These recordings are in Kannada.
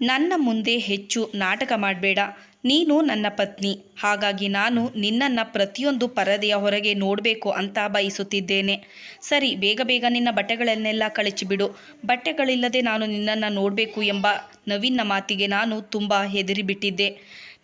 ನನ್ನ ಮುಂದೆ ಹೆಚ್ಚು ನಾಟಕ ಮಾಡಬೇಡ. ನೀನು ನನ್ನ ಪತ್ನಿ. ಹಾಗಾಗಿ ನಾನು ನಿನ್ನನ್ನು ಪ್ರತಿಯೊಂದು ಪರದೆಯ ಹೊರಗೆ ನೋಡಬೇಕು ಅಂತ ಬಯಸುತ್ತಿದ್ದೇನೆ. ಸರಿ, ಬೇಗ ಬೇಗ ನಿನ್ನ ಬಟ್ಟೆಗಳನ್ನೆಲ್ಲ ಕಳಚಿಬಿಡು. ಬಟ್ಟೆಗಳಿಲ್ಲದೆ ನಾನು ನಿನ್ನನ್ನು ನೋಡಬೇಕು ಎಂಬ ನವೀನ ಮಾತಿಗೆ ನಾನು ತುಂಬ ಹೆದರಿಬಿಟ್ಟಿದ್ದೆ.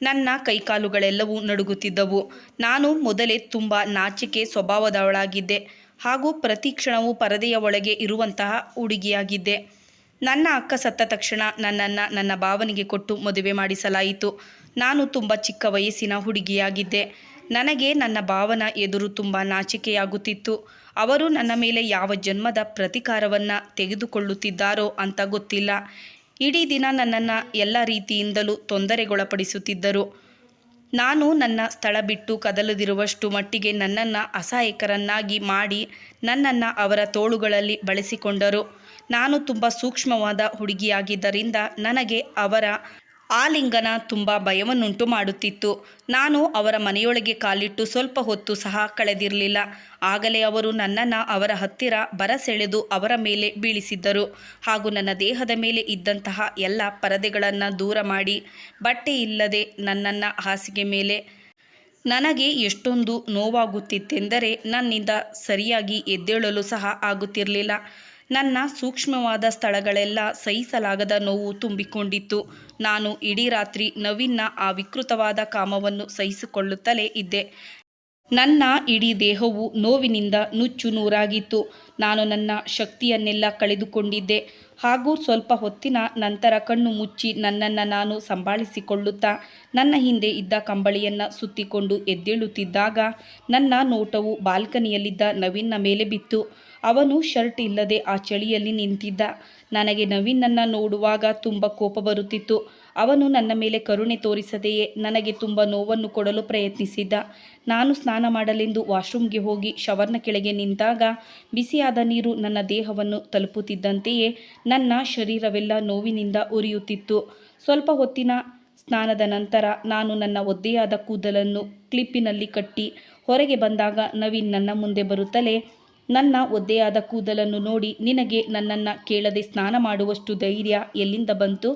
ನನ್ನ ಕೈಕಾಲುಗಳೆಲ್ಲವೂ ನಡುಗುತ್ತಿದ್ದವು. ನಾನು ಮೊದಲೇ ತುಂಬ ನಾಚಿಕೆ ಸ್ವಭಾವದವಳಾಗಿದ್ದೆ. ಹಾಗೂ ಪ್ರತಿ ಕ್ಷಣವೂ ಪರದೆಯ ಒಳಗೆ ಇರುವಂತಹ ಹುಡುಗಿಯಾಗಿದ್ದೆ. ನನ್ನ ಅಕ್ಕ ಸತ್ತ ತಕ್ಷಣ ನನ್ನನ್ನು ನನ್ನ ಭಾವನಿಗೆ ಕೊಟ್ಟು ಮದುವೆ ಮಾಡಿಸಲಾಯಿತು. ನಾನು ತುಂಬ ಚಿಕ್ಕ ವಯಸ್ಸಿನ ಹುಡುಗಿಯಾಗಿದ್ದೆ. ನನಗೆ ನನ್ನ ಭಾವನ ಎದುರು ತುಂಬ ನಾಚಿಕೆಯಾಗುತ್ತಿತ್ತು. ಅವರು ನನ್ನ ಮೇಲೆ ಯಾವ ಜನ್ಮದ ಪ್ರತಿಕಾರವನ್ನು ತೆಗೆದುಕೊಳ್ಳುತ್ತಿದ್ದಾರೋ ಅಂತ ಗೊತ್ತಿಲ್ಲ. ಇಡೀ ದಿನ ನನ್ನನ್ನು ಎಲ್ಲ ರೀತಿಯಿಂದಲೂ ತೊಂದರೆಗೊಳಪಡಿಸುತ್ತಿದ್ದರು. ನಾನು ನನ್ನ ಸ್ಥಳ ಬಿಟ್ಟು ಕದಲದಿರುವಷ್ಟು ಮಟ್ಟಿಗೆ ನನ್ನನ್ನು ಅಸಹಾಯಕರನ್ನಾಗಿ ಮಾಡಿ ನನ್ನನ್ನು ಅವರ ತೋಳುಗಳಲ್ಲಿ ಬಳಸಿಕೊಂಡರು. ನಾನು ತುಂಬ ಸೂಕ್ಷ್ಮವಾದ ಹುಡುಗಿಯಾಗಿದ್ದರಿಂದ ನನಗೆ ಅವರ ಆಲಿಂಗನ ತುಂಬ ಭಯವನ್ನುಂಟು ಮಾಡುತ್ತಿತ್ತು. ನಾನು ಅವರ ಮನೆಯೊಳಗೆ ಕಾಲಿಟ್ಟು ಸ್ವಲ್ಪ ಹೊತ್ತು ಸಹ ಕಳೆದಿರಲಿಲ್ಲ. ಆಗಲೇ ಅವರು ನನ್ನನ್ನು ಅವರ ಹತ್ತಿರ ಬರಸೆಳೆದು ಅವರ ಮೇಲೆ ಬೀಳಿಸಿದ್ದರು. ಹಾಗೂ ನನ್ನ ದೇಹದ ಮೇಲೆ ಇದ್ದಂತಹ ಎಲ್ಲ ಪರದೆಗಳನ್ನು ದೂರ ಮಾಡಿ ಬಟ್ಟೆ ಇಲ್ಲದೆ ನನ್ನನ್ನು ಹಾಸಿಗೆ ಮೇಲೆ. ನನಗೆ ಎಷ್ಟೊಂದು ನೋವಾಗುತ್ತಿತ್ತೆಂದರೆ ನನ್ನಿಂದ ಸರಿಯಾಗಿ ಎದ್ದೇಳಲು ಸಹ ಆಗುತ್ತಿರಲಿಲ್ಲ. ನನ್ನ ಸೂಕ್ಷ್ಮವಾದ ಸ್ಥಳಗಳೆಲ್ಲ ಸಹಿಸಲಾಗದ ನೋವು ತುಂಬಿಕೊಂಡಿತ್ತು. ನಾನು ಇಡೀ ರಾತ್ರಿ ನವೀನ್ನ ಆ ವಿಕೃತವಾದ ಕಾಮವನ್ನು ಸಹಿಸಿಕೊಳ್ಳುತ್ತಲೇ ಇದ್ದೆ. ನನ್ನ ಇಡೀ ದೇಹವು ನೋವಿನಿಂದ ನುಚ್ಚು ನೂರಾಗಿತ್ತು. ನಾನು ನನ್ನ ಶಕ್ತಿಯನ್ನೆಲ್ಲ ಕಳೆದುಕೊಂಡಿದ್ದೆ. ಹಾಗೂ ಸ್ವಲ್ಪ ಹೊತ್ತಿನ ನಂತರ ಕಣ್ಣು ಮುಚ್ಚಿ ನನ್ನನ್ನು ನಾನು ಸಂಭಾಳಿಸಿಕೊಳ್ಳುತ್ತಾ, ನನ್ನ ಹಿಂದೆ ಇದ್ದ ಕಂಬಳಿಯನ್ನು ಸುತ್ತಿಕೊಂಡು ಎದ್ದೇಳುತ್ತಿದ್ದಾಗ ನನ್ನ ನೋಟವು ಬಾಲ್ಕನಿಯಲ್ಲಿದ್ದ ನವೀನ್ನ ಮೇಲೆ ಬಿತ್ತು. ಅವನು ಶರ್ಟ್ ಇಲ್ಲದೆ ಆ ಚಳಿಯಲ್ಲಿ ನಿಂತಿದ್ದ. ನನಗೆ ನವೀನನ್ನು ನೋಡುವಾಗ ತುಂಬ ಕೋಪ ಬರುತ್ತಿತ್ತು. ಅವನು ನನ್ನ ಮೇಲೆ ಕರುಣೆ ತೋರಿಸದೆಯೇ ನನಗೆ ತುಂಬ ನೋವನ್ನು ಕೊಡಲು ಪ್ರಯತ್ನಿಸಿದ್ದ. ನಾನು ಸ್ನಾನ ಮಾಡಲೆಂದು ವಾಶ್ರೂಮ್ಗೆ ಹೋಗಿ ಶವರ್ನ ಕೆಳಗೆ ನಿಂತಾಗ ಬಿಸಿಯಾದ ನೀರು ನನ್ನ ದೇಹವನ್ನು ತಲುಪುತ್ತಿದ್ದಂತೆಯೇ ನನ್ನ ಶರೀರವೆಲ್ಲ ನೋವಿನಿಂದ ಉರಿಯುತ್ತಿತ್ತು. ಸ್ವಲ್ಪ ಹೊತ್ತಿನ ಸ್ನಾನದ ನಂತರ ನಾನು ನನ್ನ ಒದ್ದೆಯಾದ ಕೂದಲನ್ನು ಕ್ಲಿಪ್ಪಿನಲ್ಲಿ ಕಟ್ಟಿ ಹೊರಗೆ ಬಂದಾಗ ನವೀನ್ ನನ್ನ ಮುಂದೆ ಬರುತ್ತಲೇ ನನ್ನ ಒದ್ದೆಯಾದ ಕೂದಲನ್ನು ನೋಡಿ ನಿನಗೆ ನನ್ನನ್ನು ಕೇಳದೆ ಸ್ನಾನ ಮಾಡುವಷ್ಟು ಧೈರ್ಯ ಎಲ್ಲಿಂದ ಬಂತು?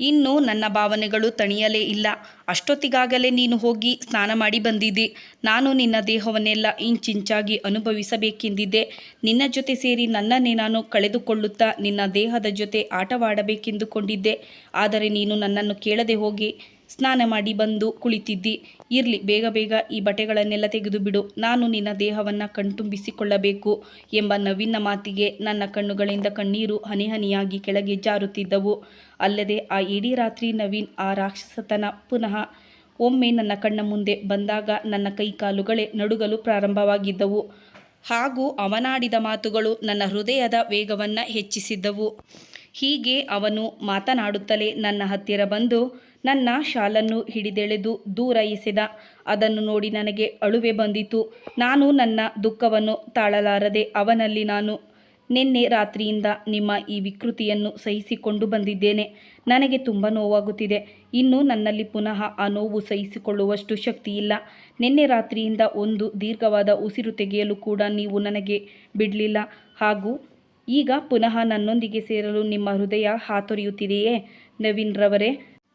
ಇನ್ನು ನನ್ನ ಭಾವನೆಗಳು ತಣಿಯಲೇ ಇಲ್ಲ. ಅಷ್ಟೊತ್ತಿಗಾಗಲೇ ನೀನು ಹೋಗಿ ಸ್ನಾನ ಮಾಡಿ ಬಂದಿದ್ದೆ. ನಾನು ನಿನ್ನ ದೇಹವನ್ನೆಲ್ಲ ಇಂಚಿಂಚಾಗಿ ಅನುಭವಿಸಬೇಕೆಂದಿದ್ದೆ. ನಿನ್ನ ಜೊತೆ ಸೇರಿ ನನ್ನನ್ನೇ ನಾನು ಕಳೆದುಕೊಳ್ಳುತ್ತಾ ನಿನ್ನ ದೇಹದ ಜೊತೆ ಆಟವಾಡಬೇಕೆಂದುಕೊಂಡಿದ್ದೆ. ಆದರೆ ನೀನು ನನ್ನನ್ನು ಕೇಳದೆ ಹೋಗಿ ಸ್ನಾನ ಮಾಡಿ ಬಂದು ಕುಳಿತಿದ್ದಿ. ಇರಲಿ, ಬೇಗ ಬೇಗ ಈ ಬಟ್ಟೆಗಳನ್ನೆಲ್ಲ ತೆಗೆದು ಬಿಡು ನಾನು ನಿನ್ನ ದೇಹವನ್ನು ಕಣ್ತುಂಬಿಸಿಕೊಳ್ಳಬೇಕು ಎಂಬ ನವೀನ ಮಾತಿಗೆ ನನ್ನ ಕಣ್ಣುಗಳಿಂದ ಕಣ್ಣೀರು ಹನಿ ಹನಿಯಾಗಿ ಕೆಳಗೆ ಜಾರುತ್ತಿದ್ದವು. ಅಲ್ಲದೆ ಆ ಇಡೀ ರಾತ್ರಿ ನವೀನ್ ಆ ರಾಕ್ಷಸತನ ಪುನಃ ಒಮ್ಮೆ ನನ್ನ ಕಣ್ಣ ಮುಂದೆ ಬಂದಾಗ ನನ್ನ ಕೈಕಾಲುಗಳೇ ನಡುಗಲು ಪ್ರಾರಂಭವಾಗಿದ್ದವು. ಹಾಗೂ ಅವನಾಡಿದ ಮಾತುಗಳು ನನ್ನ ಹೃದಯದ ವೇಗವನ್ನು ಹೆಚ್ಚಿಸಿದ್ದವು. ಹೀಗೆ ಅವನು ಮಾತನಾಡುತ್ತಲೇ ನನ್ನ ಹತ್ತಿರ ಬಂದು ನನ್ನ ಶಾಲನ್ನು ಹಿಡಿದೆಳೆದು ದೂರ ಎಸೆದ. ಅದನ್ನು ನೋಡಿ ನನಗೆ ಅಳುವೆ ಬಂದಿತು. ನಾನು ನನ್ನ ದುಃಖವನ್ನು ತಾಳಲಾರದೆ ಅವನಲ್ಲಿ ನಾನು ನಿನ್ನೆ ರಾತ್ರಿಯಿಂದ ನಿಮ್ಮ ಈ ವಿಕೃತಿಯನ್ನು ಸಹಿಸಿಕೊಂಡು ಬಂದಿದ್ದೇನೆ. ನನಗೆ ತುಂಬ ನೋವಾಗುತ್ತಿದೆ. ಇನ್ನು ನನ್ನಲ್ಲಿ ಪುನಃ ಆ ನೋವು ಸಹಿಸಿಕೊಳ್ಳುವಷ್ಟು ಶಕ್ತಿ ಇಲ್ಲ ನಿನ್ನೆ ರಾತ್ರಿಯಿಂದ ಒಂದು ದೀರ್ಘವಾದ ಉಸಿರು ತೆಗೆಯಲು ಕೂಡ ನೀವು ನನಗೆ ಬಿಡಲಿಲ್ಲ. ಹಾಗೂ ಈಗ ಪುನಃ ನನ್ನೊಂದಿಗೆ ಸೇರಲು ನಿಮ್ಮ ಹೃದಯ ಹಾತೊರೆಯುತ್ತಿದೆಯೇ ನವೀನ್ ರವರೇ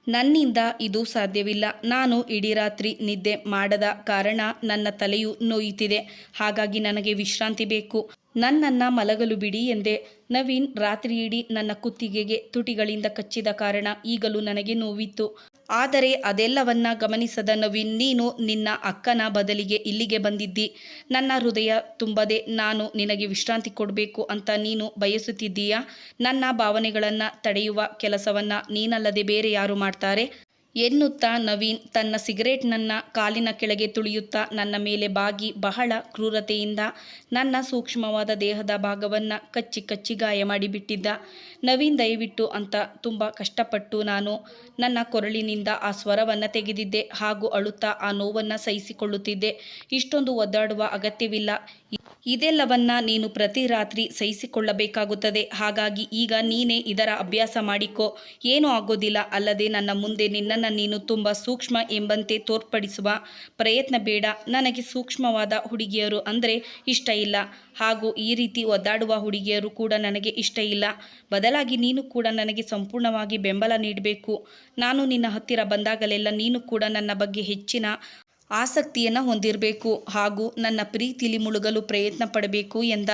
ನನ್ನಿಂದ ಇದು ಸಾಧ್ಯವಿಲ್ಲ. ನಾನು ಇಡೀ ರಾತ್ರಿ ನಿದ್ದೆ ಮಾಡದ ಕಾರಣ ನನ್ನ ತಲೆಯು ನೋಯುತ್ತಿದೆ. ಹಾಗಾಗಿ ನನಗೆ ವಿಶ್ರಾಂತಿ ಬೇಕು. ನನ್ನನ್ನು ಮಲಗಲು ಬಿಡಿ ಎಂದೆ. ನವೀನ್ ರಾತ್ರಿಯಿಡೀ ನನ್ನ ಕುತ್ತಿಗೆಗೆ ತುಟಿಗಳಿಂದ ಕಚ್ಚಿದ ಕಾರಣ ಈಗಲೂ ನನಗೆ ನೋವಿತ್ತು. ಆದರೆ ಅದೆಲ್ಲವನ್ನ ಗಮನಿಸದ ನವೀನ್, ನೀನು ನಿನ್ನ ಅಕ್ಕನ ಬದಲಿಗೆ ಇಲ್ಲಿಗೆ ಬಂದಿದ್ದಿ. ನನ್ನ ಹೃದಯ ತುಂಬದೆ ನಾನು ನಿನಗೆ ವಿಶ್ರಾಂತಿ ಕೊಡಬೇಕು ಅಂತ ನೀನು ಬಯಸುತ್ತಿದ್ದೀಯಾ? ನನ್ನ ಭಾವನೆಗಳನ್ನು ತಡೆಯುವ ಕೆಲಸವನ್ನು ನೀನಲ್ಲದೆ ಬೇರೆ ಯಾರು ಮಾಡ್ತಾರೆ? ಎನ್ನುತ್ತಾ ನವೀನ್ ತನ್ನ ಸಿಗರೇಟ್ನನ್ನ ಕಾಲಿನ ಕೆಳಗೆ ತುಳಿಯುತ್ತಾ ನನ್ನ ಮೇಲೆ ಬಾಗಿ ಬಹಳ ಕ್ರೂರತೆಯಿಂದ ನನ್ನ ಸೂಕ್ಷ್ಮವಾದ ದೇಹದ ಭಾಗವನ್ನು ಕಚ್ಚಿ ಕಚ್ಚಿ ಗಾಯ ಮಾಡಿಬಿಟ್ಟಿದ್ದ. ನವೀನ್ ದಯವಿಟ್ಟು ಅಂತ ತುಂಬ ಕಷ್ಟಪಟ್ಟು ನಾನು ನನ್ನ ಕೊರಳಿನಿಂದ ಆ ಸ್ವರವನ್ನು ತೆಗೆದಿದ್ದೆ ಹಾಗೂ ಅಳುತ್ತಾ ಆ ನೋವನ್ನು ಸಹಿಸಿಕೊಳ್ಳುತ್ತಿದ್ದೆ. ಇಷ್ಟೊಂದು ಒದ್ದಾಡುವ ಅಗತ್ಯವಿಲ್ಲ. ಇದೆಲ್ಲವನ್ನ ನೀನು ಪ್ರತಿ ರಾತ್ರಿ ಸಹಿಸಿಕೊಳ್ಳಬೇಕಾಗುತ್ತದೆ. ಹಾಗಾಗಿ ಈಗ ನೀನೇ ಇದರ ಅಭ್ಯಾಸ ಮಾಡಿಕೊ. ಏನೂ ಆಗೋದಿಲ್ಲ. ಅಲ್ಲದೆ ನನ್ನ ಮುಂದೆ ನಿನ್ನನ್ನು ನೀನು ತುಂಬ ಸೂಕ್ಷ್ಮ ಎಂಬಂತೆ ತೋರ್ಪಡಿಸುವ ಪ್ರಯತ್ನ ಬೇಡ. ನನಗೆ ಸೂಕ್ಷ್ಮವಾದ ಹುಡುಗಿಯರು ಅಂದರೆ ಇಷ್ಟ ಇಲ್ಲ. ಹಾಗೂ ಈ ರೀತಿ ಒದ್ದಾಡುವ ಹುಡುಗಿಯರು ಕೂಡ ನನಗೆ ಇಷ್ಟ ಇಲ್ಲ. ಬದಲಾಗಿ ನೀನು ಕೂಡ ನನಗೆ ಸಂಪೂರ್ಣವಾಗಿ ಬೆಂಬಲ ನೀಡಬೇಕು. ನಾನು ನಿನ್ನ ಹತ್ತಿರ ಬಂದಾಗಲೆಲ್ಲ ನೀನು ಕೂಡ ನನ್ನ ಬಗ್ಗೆ ಹೆಚ್ಚಿನ ಆಸಕ್ತಿಯನ್ನು ಹೊಂದಿರಬೇಕು ಹಾಗೂ ನನ್ನ ಪ್ರೀತಿಲಿ ಮುಳುಗಲು ಪ್ರಯತ್ನ ಪಡಬೇಕು ಎಂದ.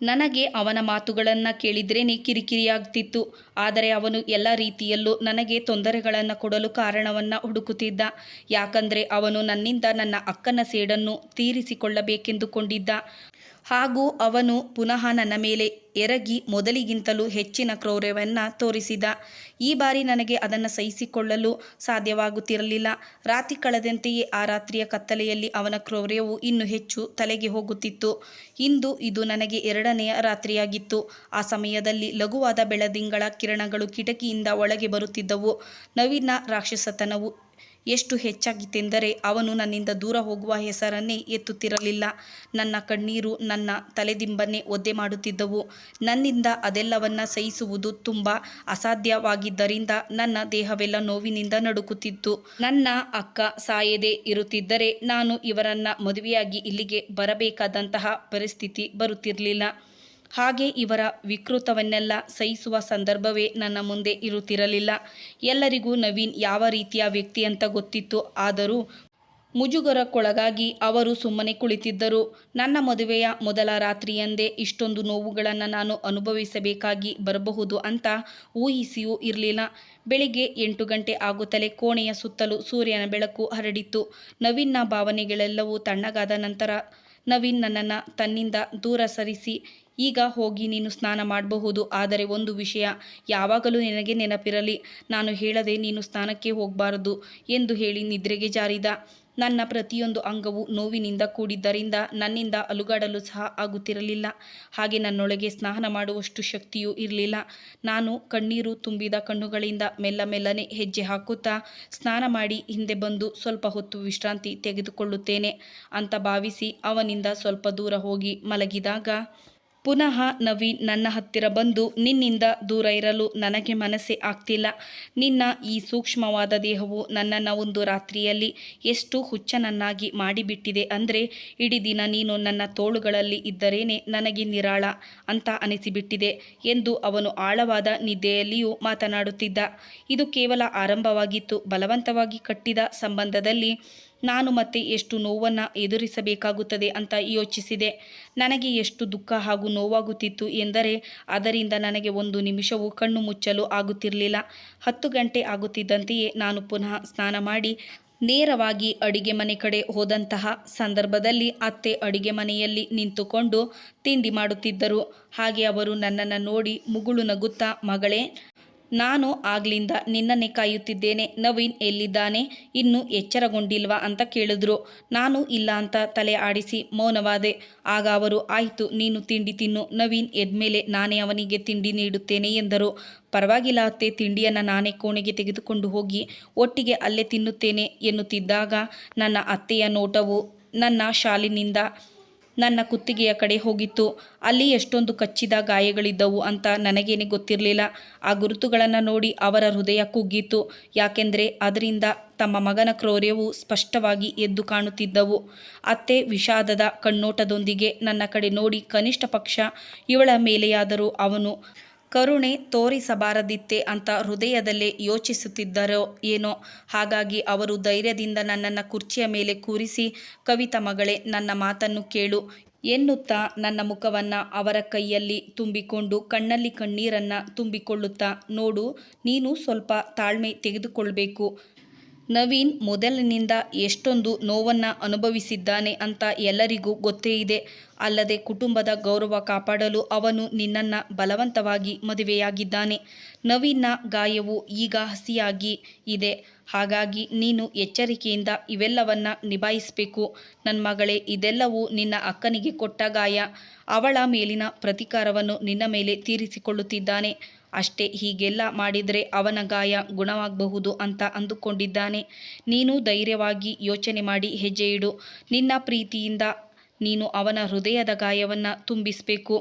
ನನಗೆ ಅವನ ಮಾತುಗಳನ್ನು ಕೇಳಿದ್ರೇನೆ ಕಿರಿಕಿರಿಯಾಗ್ತಿತ್ತು. ಆದರೆ ಅವನು ಎಲ್ಲ ರೀತಿಯಲ್ಲೂ ನನಗೆ ತೊಂದರೆಗಳನ್ನು ಕೊಡಲು ಕಾರಣವನ್ನು ಹುಡುಕುತ್ತಿದ್ದ. ಯಾಕಂದರೆ ಅವನು ನನ್ನಿಂದ ನನ್ನ ಅಕ್ಕನ ಸೇಡನ್ನು ತೀರಿಸಿಕೊಳ್ಳಬೇಕೆಂದುಕೊಂಡಿದ್ದ. ಹಾಗೂ ಅವನು ಪುನಃ ನನ್ನ ಮೇಲೆ ಎರಗಿ ಮೊದಲಿಗಿಂತಲೂ ಹೆಚ್ಚಿನ ಕ್ರೌರ್ಯವನ್ನು ತೋರಿಸಿದ. ಈ ಬಾರಿ ನನಗೆ ಅದನ್ನು ಸಹಿಸಿಕೊಳ್ಳಲು ಸಾಧ್ಯವಾಗುತ್ತಿರಲಿಲ್ಲ. ರಾತ್ರಿ ಕಳೆದಂತೆಯೇ ಆ ರಾತ್ರಿಯ ಕತ್ತಲೆಯಲ್ಲಿ ಅವನ ಕ್ರೌರ್ಯವು ಇನ್ನೂ ಹೆಚ್ಚು ತಲೆಗೆ ಹೋಗುತ್ತಿತ್ತು. ಇಂದು ಇದು ನನಗೆ ಎರಡನೆಯ ರಾತ್ರಿಯಾಗಿತ್ತು. ಆ ಸಮಯದಲ್ಲಿ ಲಘುವಾದ ಬೆಳದಿಂಗಳ ಕಿರಣಗಳು ಕಿಟಕಿಯಿಂದ ಒಳಗೆ ಬರುತ್ತಿದ್ದವು. ನವೀನ ರಾಕ್ಷಸತನವು ಎಷ್ಟು ಹೆಚ್ಚಾಗಿತ್ತೆಂದರೆ ಅವನು ನನ್ನಿಂದ ದೂರ ಹೋಗುವ ಹೆಸರನ್ನೇ ಎತ್ತುತ್ತಿರಲಿಲ್ಲ. ನನ್ನ ಕಣ್ಣೀರು ನನ್ನ ತಲೆದಿಂಬನ್ನೇ ಒದ್ದೆ ಮಾಡುತ್ತಿದ್ದವು. ನನ್ನಿಂದ ಅದೆಲ್ಲವನ್ನ ಸಹಿಸುವುದು ತುಂಬ ಅಸಾಧ್ಯವಾಗಿದ್ದರಿಂದ ನನ್ನ ದೇಹವೆಲ್ಲ ನೋವಿನಿಂದ ನಡುಕುತ್ತಿತ್ತು. ನನ್ನ ಅಕ್ಕ ಸಾಯದೆ ಇರುತ್ತಿದ್ದರೆ ನಾನು ಇವರನ್ನ ಮದುವೆಯಾಗಿ ಇಲ್ಲಿಗೆ ಬರಬೇಕಾದಂತಹ ಪರಿಸ್ಥಿತಿ ಬರುತ್ತಿರಲಿಲ್ಲ. ಹಾಗೆ ಇವರ ವಿಕೃತವನ್ನೆಲ್ಲ ಸಹಿಸುವ ಸಂದರ್ಭವೇ ನನ್ನ ಮುಂದೆ ಇರುತ್ತಿರಲಿಲ್ಲ. ಎಲ್ಲರಿಗೂ ನವೀನ್ ಯಾವ ರೀತಿಯ ವ್ಯಕ್ತಿ ಅಂತ ಗೊತ್ತಿತ್ತು. ಆದರೂ ಮುಜುಗರಕ್ಕೊಳಗಾಗಿ ಅವರು ಸುಮ್ಮನೆ ಕುಳಿತಿದ್ದರು. ನನ್ನ ಮದುವೆಯ ಮೊದಲ ರಾತ್ರಿಯಂದೇ ಇಷ್ಟೊಂದು ನೋವುಗಳನ್ನು ನಾನು ಅನುಭವಿಸಬೇಕಾಗಿ ಬರಬಹುದು ಅಂತ ಊಹಿಸಿಯೂ ಇರಲಿಲ್ಲ. ಬೆಳಿಗ್ಗೆ ಎಂಟು ಗಂಟೆ ಆಗುತ್ತಲೇ ಕೋಣೆಯ ಸುತ್ತಲೂ ಸೂರ್ಯನ ಬೆಳಕು ಹರಡಿತ್ತು. ನವೀನ್ನ ಭಾವನೆಗಳೆಲ್ಲವೂ ತಣ್ಣಗಾದ ನಂತರ ನವೀನ್ ನನ್ನನ್ನು ತನ್ನಿಂದ ದೂರ ಸರಿಸಿ ಈಗ ಹೋಗಿ ನೀನು ಸ್ನಾನ ಮಾಡಬಹುದು, ಆದರೆ ಒಂದು ವಿಷಯ ಯಾವಾಗಲೂ ನಿನಗೆ ನೆನಪಿರಲಿ. ನಾನು ಹೇಳದೆ ನೀನು ಸ್ನಾನಕ್ಕೆ ಹೋಗಬಾರದು ಎಂದು ಹೇಳಿ ನಿದ್ರೆಗೆ ಜಾರಿದ. ನನ್ನ ಪ್ರತಿಯೊಂದು ಅಂಗವು ನೋವಿನಿಂದ ಕೂಡಿದ್ದರಿಂದ ನನ್ನಿಂದ ಅಲುಗಾಡಲು ಸಹ ಆಗುತ್ತಿರಲಿಲ್ಲ. ಹಾಗೆ ನನ್ನೊಳಗೆ ಸ್ನಾನ ಮಾಡುವಷ್ಟು ಶಕ್ತಿಯೂ ಇರಲಿಲ್ಲ. ನಾನು ಕಣ್ಣೀರು ತುಂಬಿದ ಕಣ್ಣುಗಳಿಂದ ಮೆಲ್ಲ ಮೆಲ್ಲನೆ ಹೆಜ್ಜೆ ಹಾಕುತ್ತಾ ಸ್ನಾನ ಮಾಡಿ ಹಿಂದೆ ಬಂದು ಸ್ವಲ್ಪ ಹೊತ್ತು ವಿಶ್ರಾಂತಿ ತೆಗೆದುಕೊಳ್ಳುತ್ತೇನೆ ಅಂತ ಭಾವಿಸಿ ಅವನಿಂದ ಸ್ವಲ್ಪ ದೂರ ಹೋಗಿ ಮಲಗಿದಾಗ ಪುನಃ ನವೀನ್ ನನ್ನ ಹತ್ತಿರ ಬಂದು ನಿನ್ನಿಂದ ದೂರ ಇರಲು ನನಗೆ ಮನಸ್ಸೇ ಆಗ್ತಿಲ್ಲ. ನಿನ್ನ ಈ ಸೂಕ್ಷ್ಮವಾದ ದೇಹವು ನನ್ನನ್ನು ಒಂದು ರಾತ್ರಿಯಲ್ಲಿ ಎಷ್ಟು ಹುಚ್ಚನನ್ನಾಗಿ ಮಾಡಿಬಿಟ್ಟಿದೆ ಅಂದರೆ ಇಡೀ ದಿನ ನೀನು ನನ್ನ ತೋಳುಗಳಲ್ಲಿ ಇದ್ದರೇನೆ ನನಗೆ ನಿರಾಳ ಅಂತ ಅನಿಸಿಬಿಟ್ಟಿದೆ ಎಂದು ಅವನು ಆಳವಾದ ನಿದ್ದೆಯಲ್ಲಿಯೂ ಮಾತನಾಡುತ್ತಿದ್ದ. ಇದು ಕೇವಲ ಆರಂಭವಾಗಿತ್ತು. ಬಲವಂತವಾಗಿ ಕಟ್ಟಿದ ಸಂಬಂಧದಲ್ಲಿ ನಾನು ಮತ್ತೆ ಎಷ್ಟು ನೋವನ್ನು ಎದುರಿಸಬೇಕಾಗುತ್ತದೆ ಅಂತ ಯೋಚಿಸಿದೆ. ನನಗೆ ಎಷ್ಟು ದುಃಖ ಹಾಗೂ ನೋವಾಗುತ್ತಿತ್ತು ಎಂದರೆ ಅದರಿಂದ ನನಗೆ ಒಂದು ನಿಮಿಷವೂ ಕಣ್ಣು ಮುಚ್ಚಲು ಆಗುತ್ತಿರಲಿಲ್ಲ. ಹತ್ತು ಗಂಟೆ ಆಗುತ್ತಿದ್ದಂತೆಯೇ ನಾನು ಪುನಃ ಸ್ನಾನ ಮಾಡಿ ನೇರವಾಗಿ ಅಡಿಗೆ ಮನೆ ಕಡೆ ಹೋದಂತಹ ಸಂದರ್ಭದಲ್ಲಿ ಅತ್ತೆ ಅಡಿಗೆ ಮನೆಯಲ್ಲಿ ನಿಂತುಕೊಂಡು ತಿಂಡಿ ಮಾಡುತ್ತಿದ್ದರು. ಹಾಗೆ ಅವರು ನನ್ನನ್ನು ನೋಡಿ ಮುಗುಳು ನಗುತ್ತಾ, ಮಗಳೇ ನಾನು ಆಗ್ಲಿಂದ ನಿನ್ನನ್ನೇ ಕಾಯುತ್ತಿದ್ದೇನೆ. ನವೀನ್ ಎಲ್ಲಿದ್ದಾನೆ? ಇನ್ನು ಎಚ್ಚರಗೊಂಡಿಲ್ವಾ ಅಂತ ಕೇಳಿದ್ರು. ನಾನು ಇಲ್ಲ ಅಂತ ತಲೆ ಆಡಿಸಿ ಮೌನವಾದೆ. ಆಗ ಅವರು, ಆಯಿತು, ನೀನು ತಿಂಡಿ ತಿನ್ನು. ನವೀನ್ ಎದ್ಮೇಲೆ ನಾನೇ ಅವನಿಗೆ ತಿಂಡಿ ನೀಡುತ್ತೇನೆ ಎಂದರು. ಪರವಾಗಿಲ್ಲ ಅತ್ತೆ, ತಿಂಡಿಯನ್ನು ನಾನೇ ಕೋಣೆಗೆ ತೆಗೆದುಕೊಂಡು ಹೋಗಿ ಒಟ್ಟಿಗೆ ಅಲ್ಲೇ ತಿನ್ನುತ್ತೇನೆ ಎನ್ನುತ್ತಿದ್ದಾಗ, ನನ್ನ ಅತ್ತೆಯ ನೋಟವು ನನ್ನ ಶಾಲಿನಿಂದ ನನ್ನ ಕುತ್ತಿಗೆಯ ಕಡೆ ಹೋಗಿತ್ತು. ಅಲ್ಲಿ ಎಷ್ಟೊಂದು ಕಚ್ಚಿದ ಗಾಯಗಳಿದ್ದವು ಅಂತ ನನಗೇನೆ ಗೊತ್ತಿರಲಿಲ್ಲ. ಆ ಗುರುತುಗಳನ್ನು ನೋಡಿ ಅವರ ಹೃದಯ ಕುಗ್ಗಿತ್ತು. ಯಾಕೆಂದರೆ ಅದರಿಂದ ತಮ್ಮ ಮಗನ ಕ್ರೌರ್ಯವು ಸ್ಪಷ್ಟವಾಗಿ ಎದ್ದು ಕಾಣುತ್ತಿದ್ದವು. ಅತ್ತೆ ವಿಷಾದದ ಕಣ್ಣೋಟದೊಂದಿಗೆ ನನ್ನ ಕಡೆ ನೋಡಿ ಕನಿಷ್ಠ ಪಕ್ಷ ಇವಳ ಮೇಲೆಯಾದರೂ ಅವನು ಕರುಣೆ ತೋರಿಸಬಾರದಿತ್ತೆ ಅಂತ ಹೃದಯದಲ್ಲೇ ಯೋಚಿಸುತ್ತಿದ್ದರೋ ಏನೋ. ಹಾಗಾಗಿ ಅವರು ಧೈರ್ಯದಿಂದ ನನ್ನನ್ನು ಕುರ್ಚಿಯ ಮೇಲೆ ಕೂರಿಸಿ, ಕವಿತ ಮಗಳೇ, ನನ್ನ ಮಾತನ್ನು ಕೇಳು ಎನ್ನುತ್ತಾ ನನ್ನ ಮುಖವನ್ನು ಅವರ ಕೈಯಲ್ಲಿ ತುಂಬಿಕೊಂಡು ಕಣ್ಣಲ್ಲಿ ಕಣ್ಣೀರನ್ನು ತುಂಬಿಕೊಳ್ಳುತ್ತಾ, ನೋಡು, ನೀನು ಸ್ವಲ್ಪ ತಾಳ್ಮೆ ತೆಗೆದುಕೊಳ್ಬೇಕು. ನವೀನ್ ಮೊದಲಿನಿಂದ ಎಷ್ಟೊಂದು ನೋವನ್ನು ಅನುಭವಿಸಿದ್ದಾನೆ ಅಂತ ಎಲ್ಲರಿಗೂ ಗೊತ್ತೇ ಇದೆ. ಅಲ್ಲದೆ ಕುಟುಂಬದ ಗೌರವ ಕಾಪಾಡಲು ಅವನು ನಿನ್ನನ್ನು ಬಲವಂತವಾಗಿ ಮದುವೆಯಾಗಿದ್ದಾನೆ. ನವೀನ್ನ ಗಾಯವು ಈಗ ಹಸಿಯಾಗಿ ಇದೆ. ಹಾಗಾಗಿ ನೀನು ಎಚ್ಚರಿಕೆಯಿಂದ ಇವೆಲ್ಲವನ್ನ ನಿಭಾಯಿಸಬೇಕು. ನನ್ನ ಮಗಳೇ, ಇದೆಲ್ಲವೂ ನಿನ್ನ ಅಕ್ಕನಿಗೆ ಕೊಟ್ಟ ಗಾಯ. ಅವಳ ಮೇಲಿನ ಪ್ರತೀಕಾರವನ್ನು ನಿನ್ನ ಮೇಲೆ ತೀರಿಸಿಕೊಳ್ಳುತ್ತಿದ್ದಾನೆ. ಅಷ್ಟೇ ಹೀಗೆಲ್ಲ ಮಾಡಿದರೆ ಅವನ ಗಾಯ ಗುಣವಾಗಬಹುದು ಅಂತ ಅಂದುಕೊಂಡಿದ್ದಾನೆ. ನೀನು ಧೈರ್ಯವಾಗಿ ಯೋಚನೆ ಮಾಡಿ ಹೆಜ್ಜೆ ಇಡು ನಿನ್ನ ಪ್ರೀತಿಯಿಂದ ನೀನು ಅವನ ಹೃದಯದ ಗಾಯವನ್ನು ತುಂಬಿಸಬೇಕು.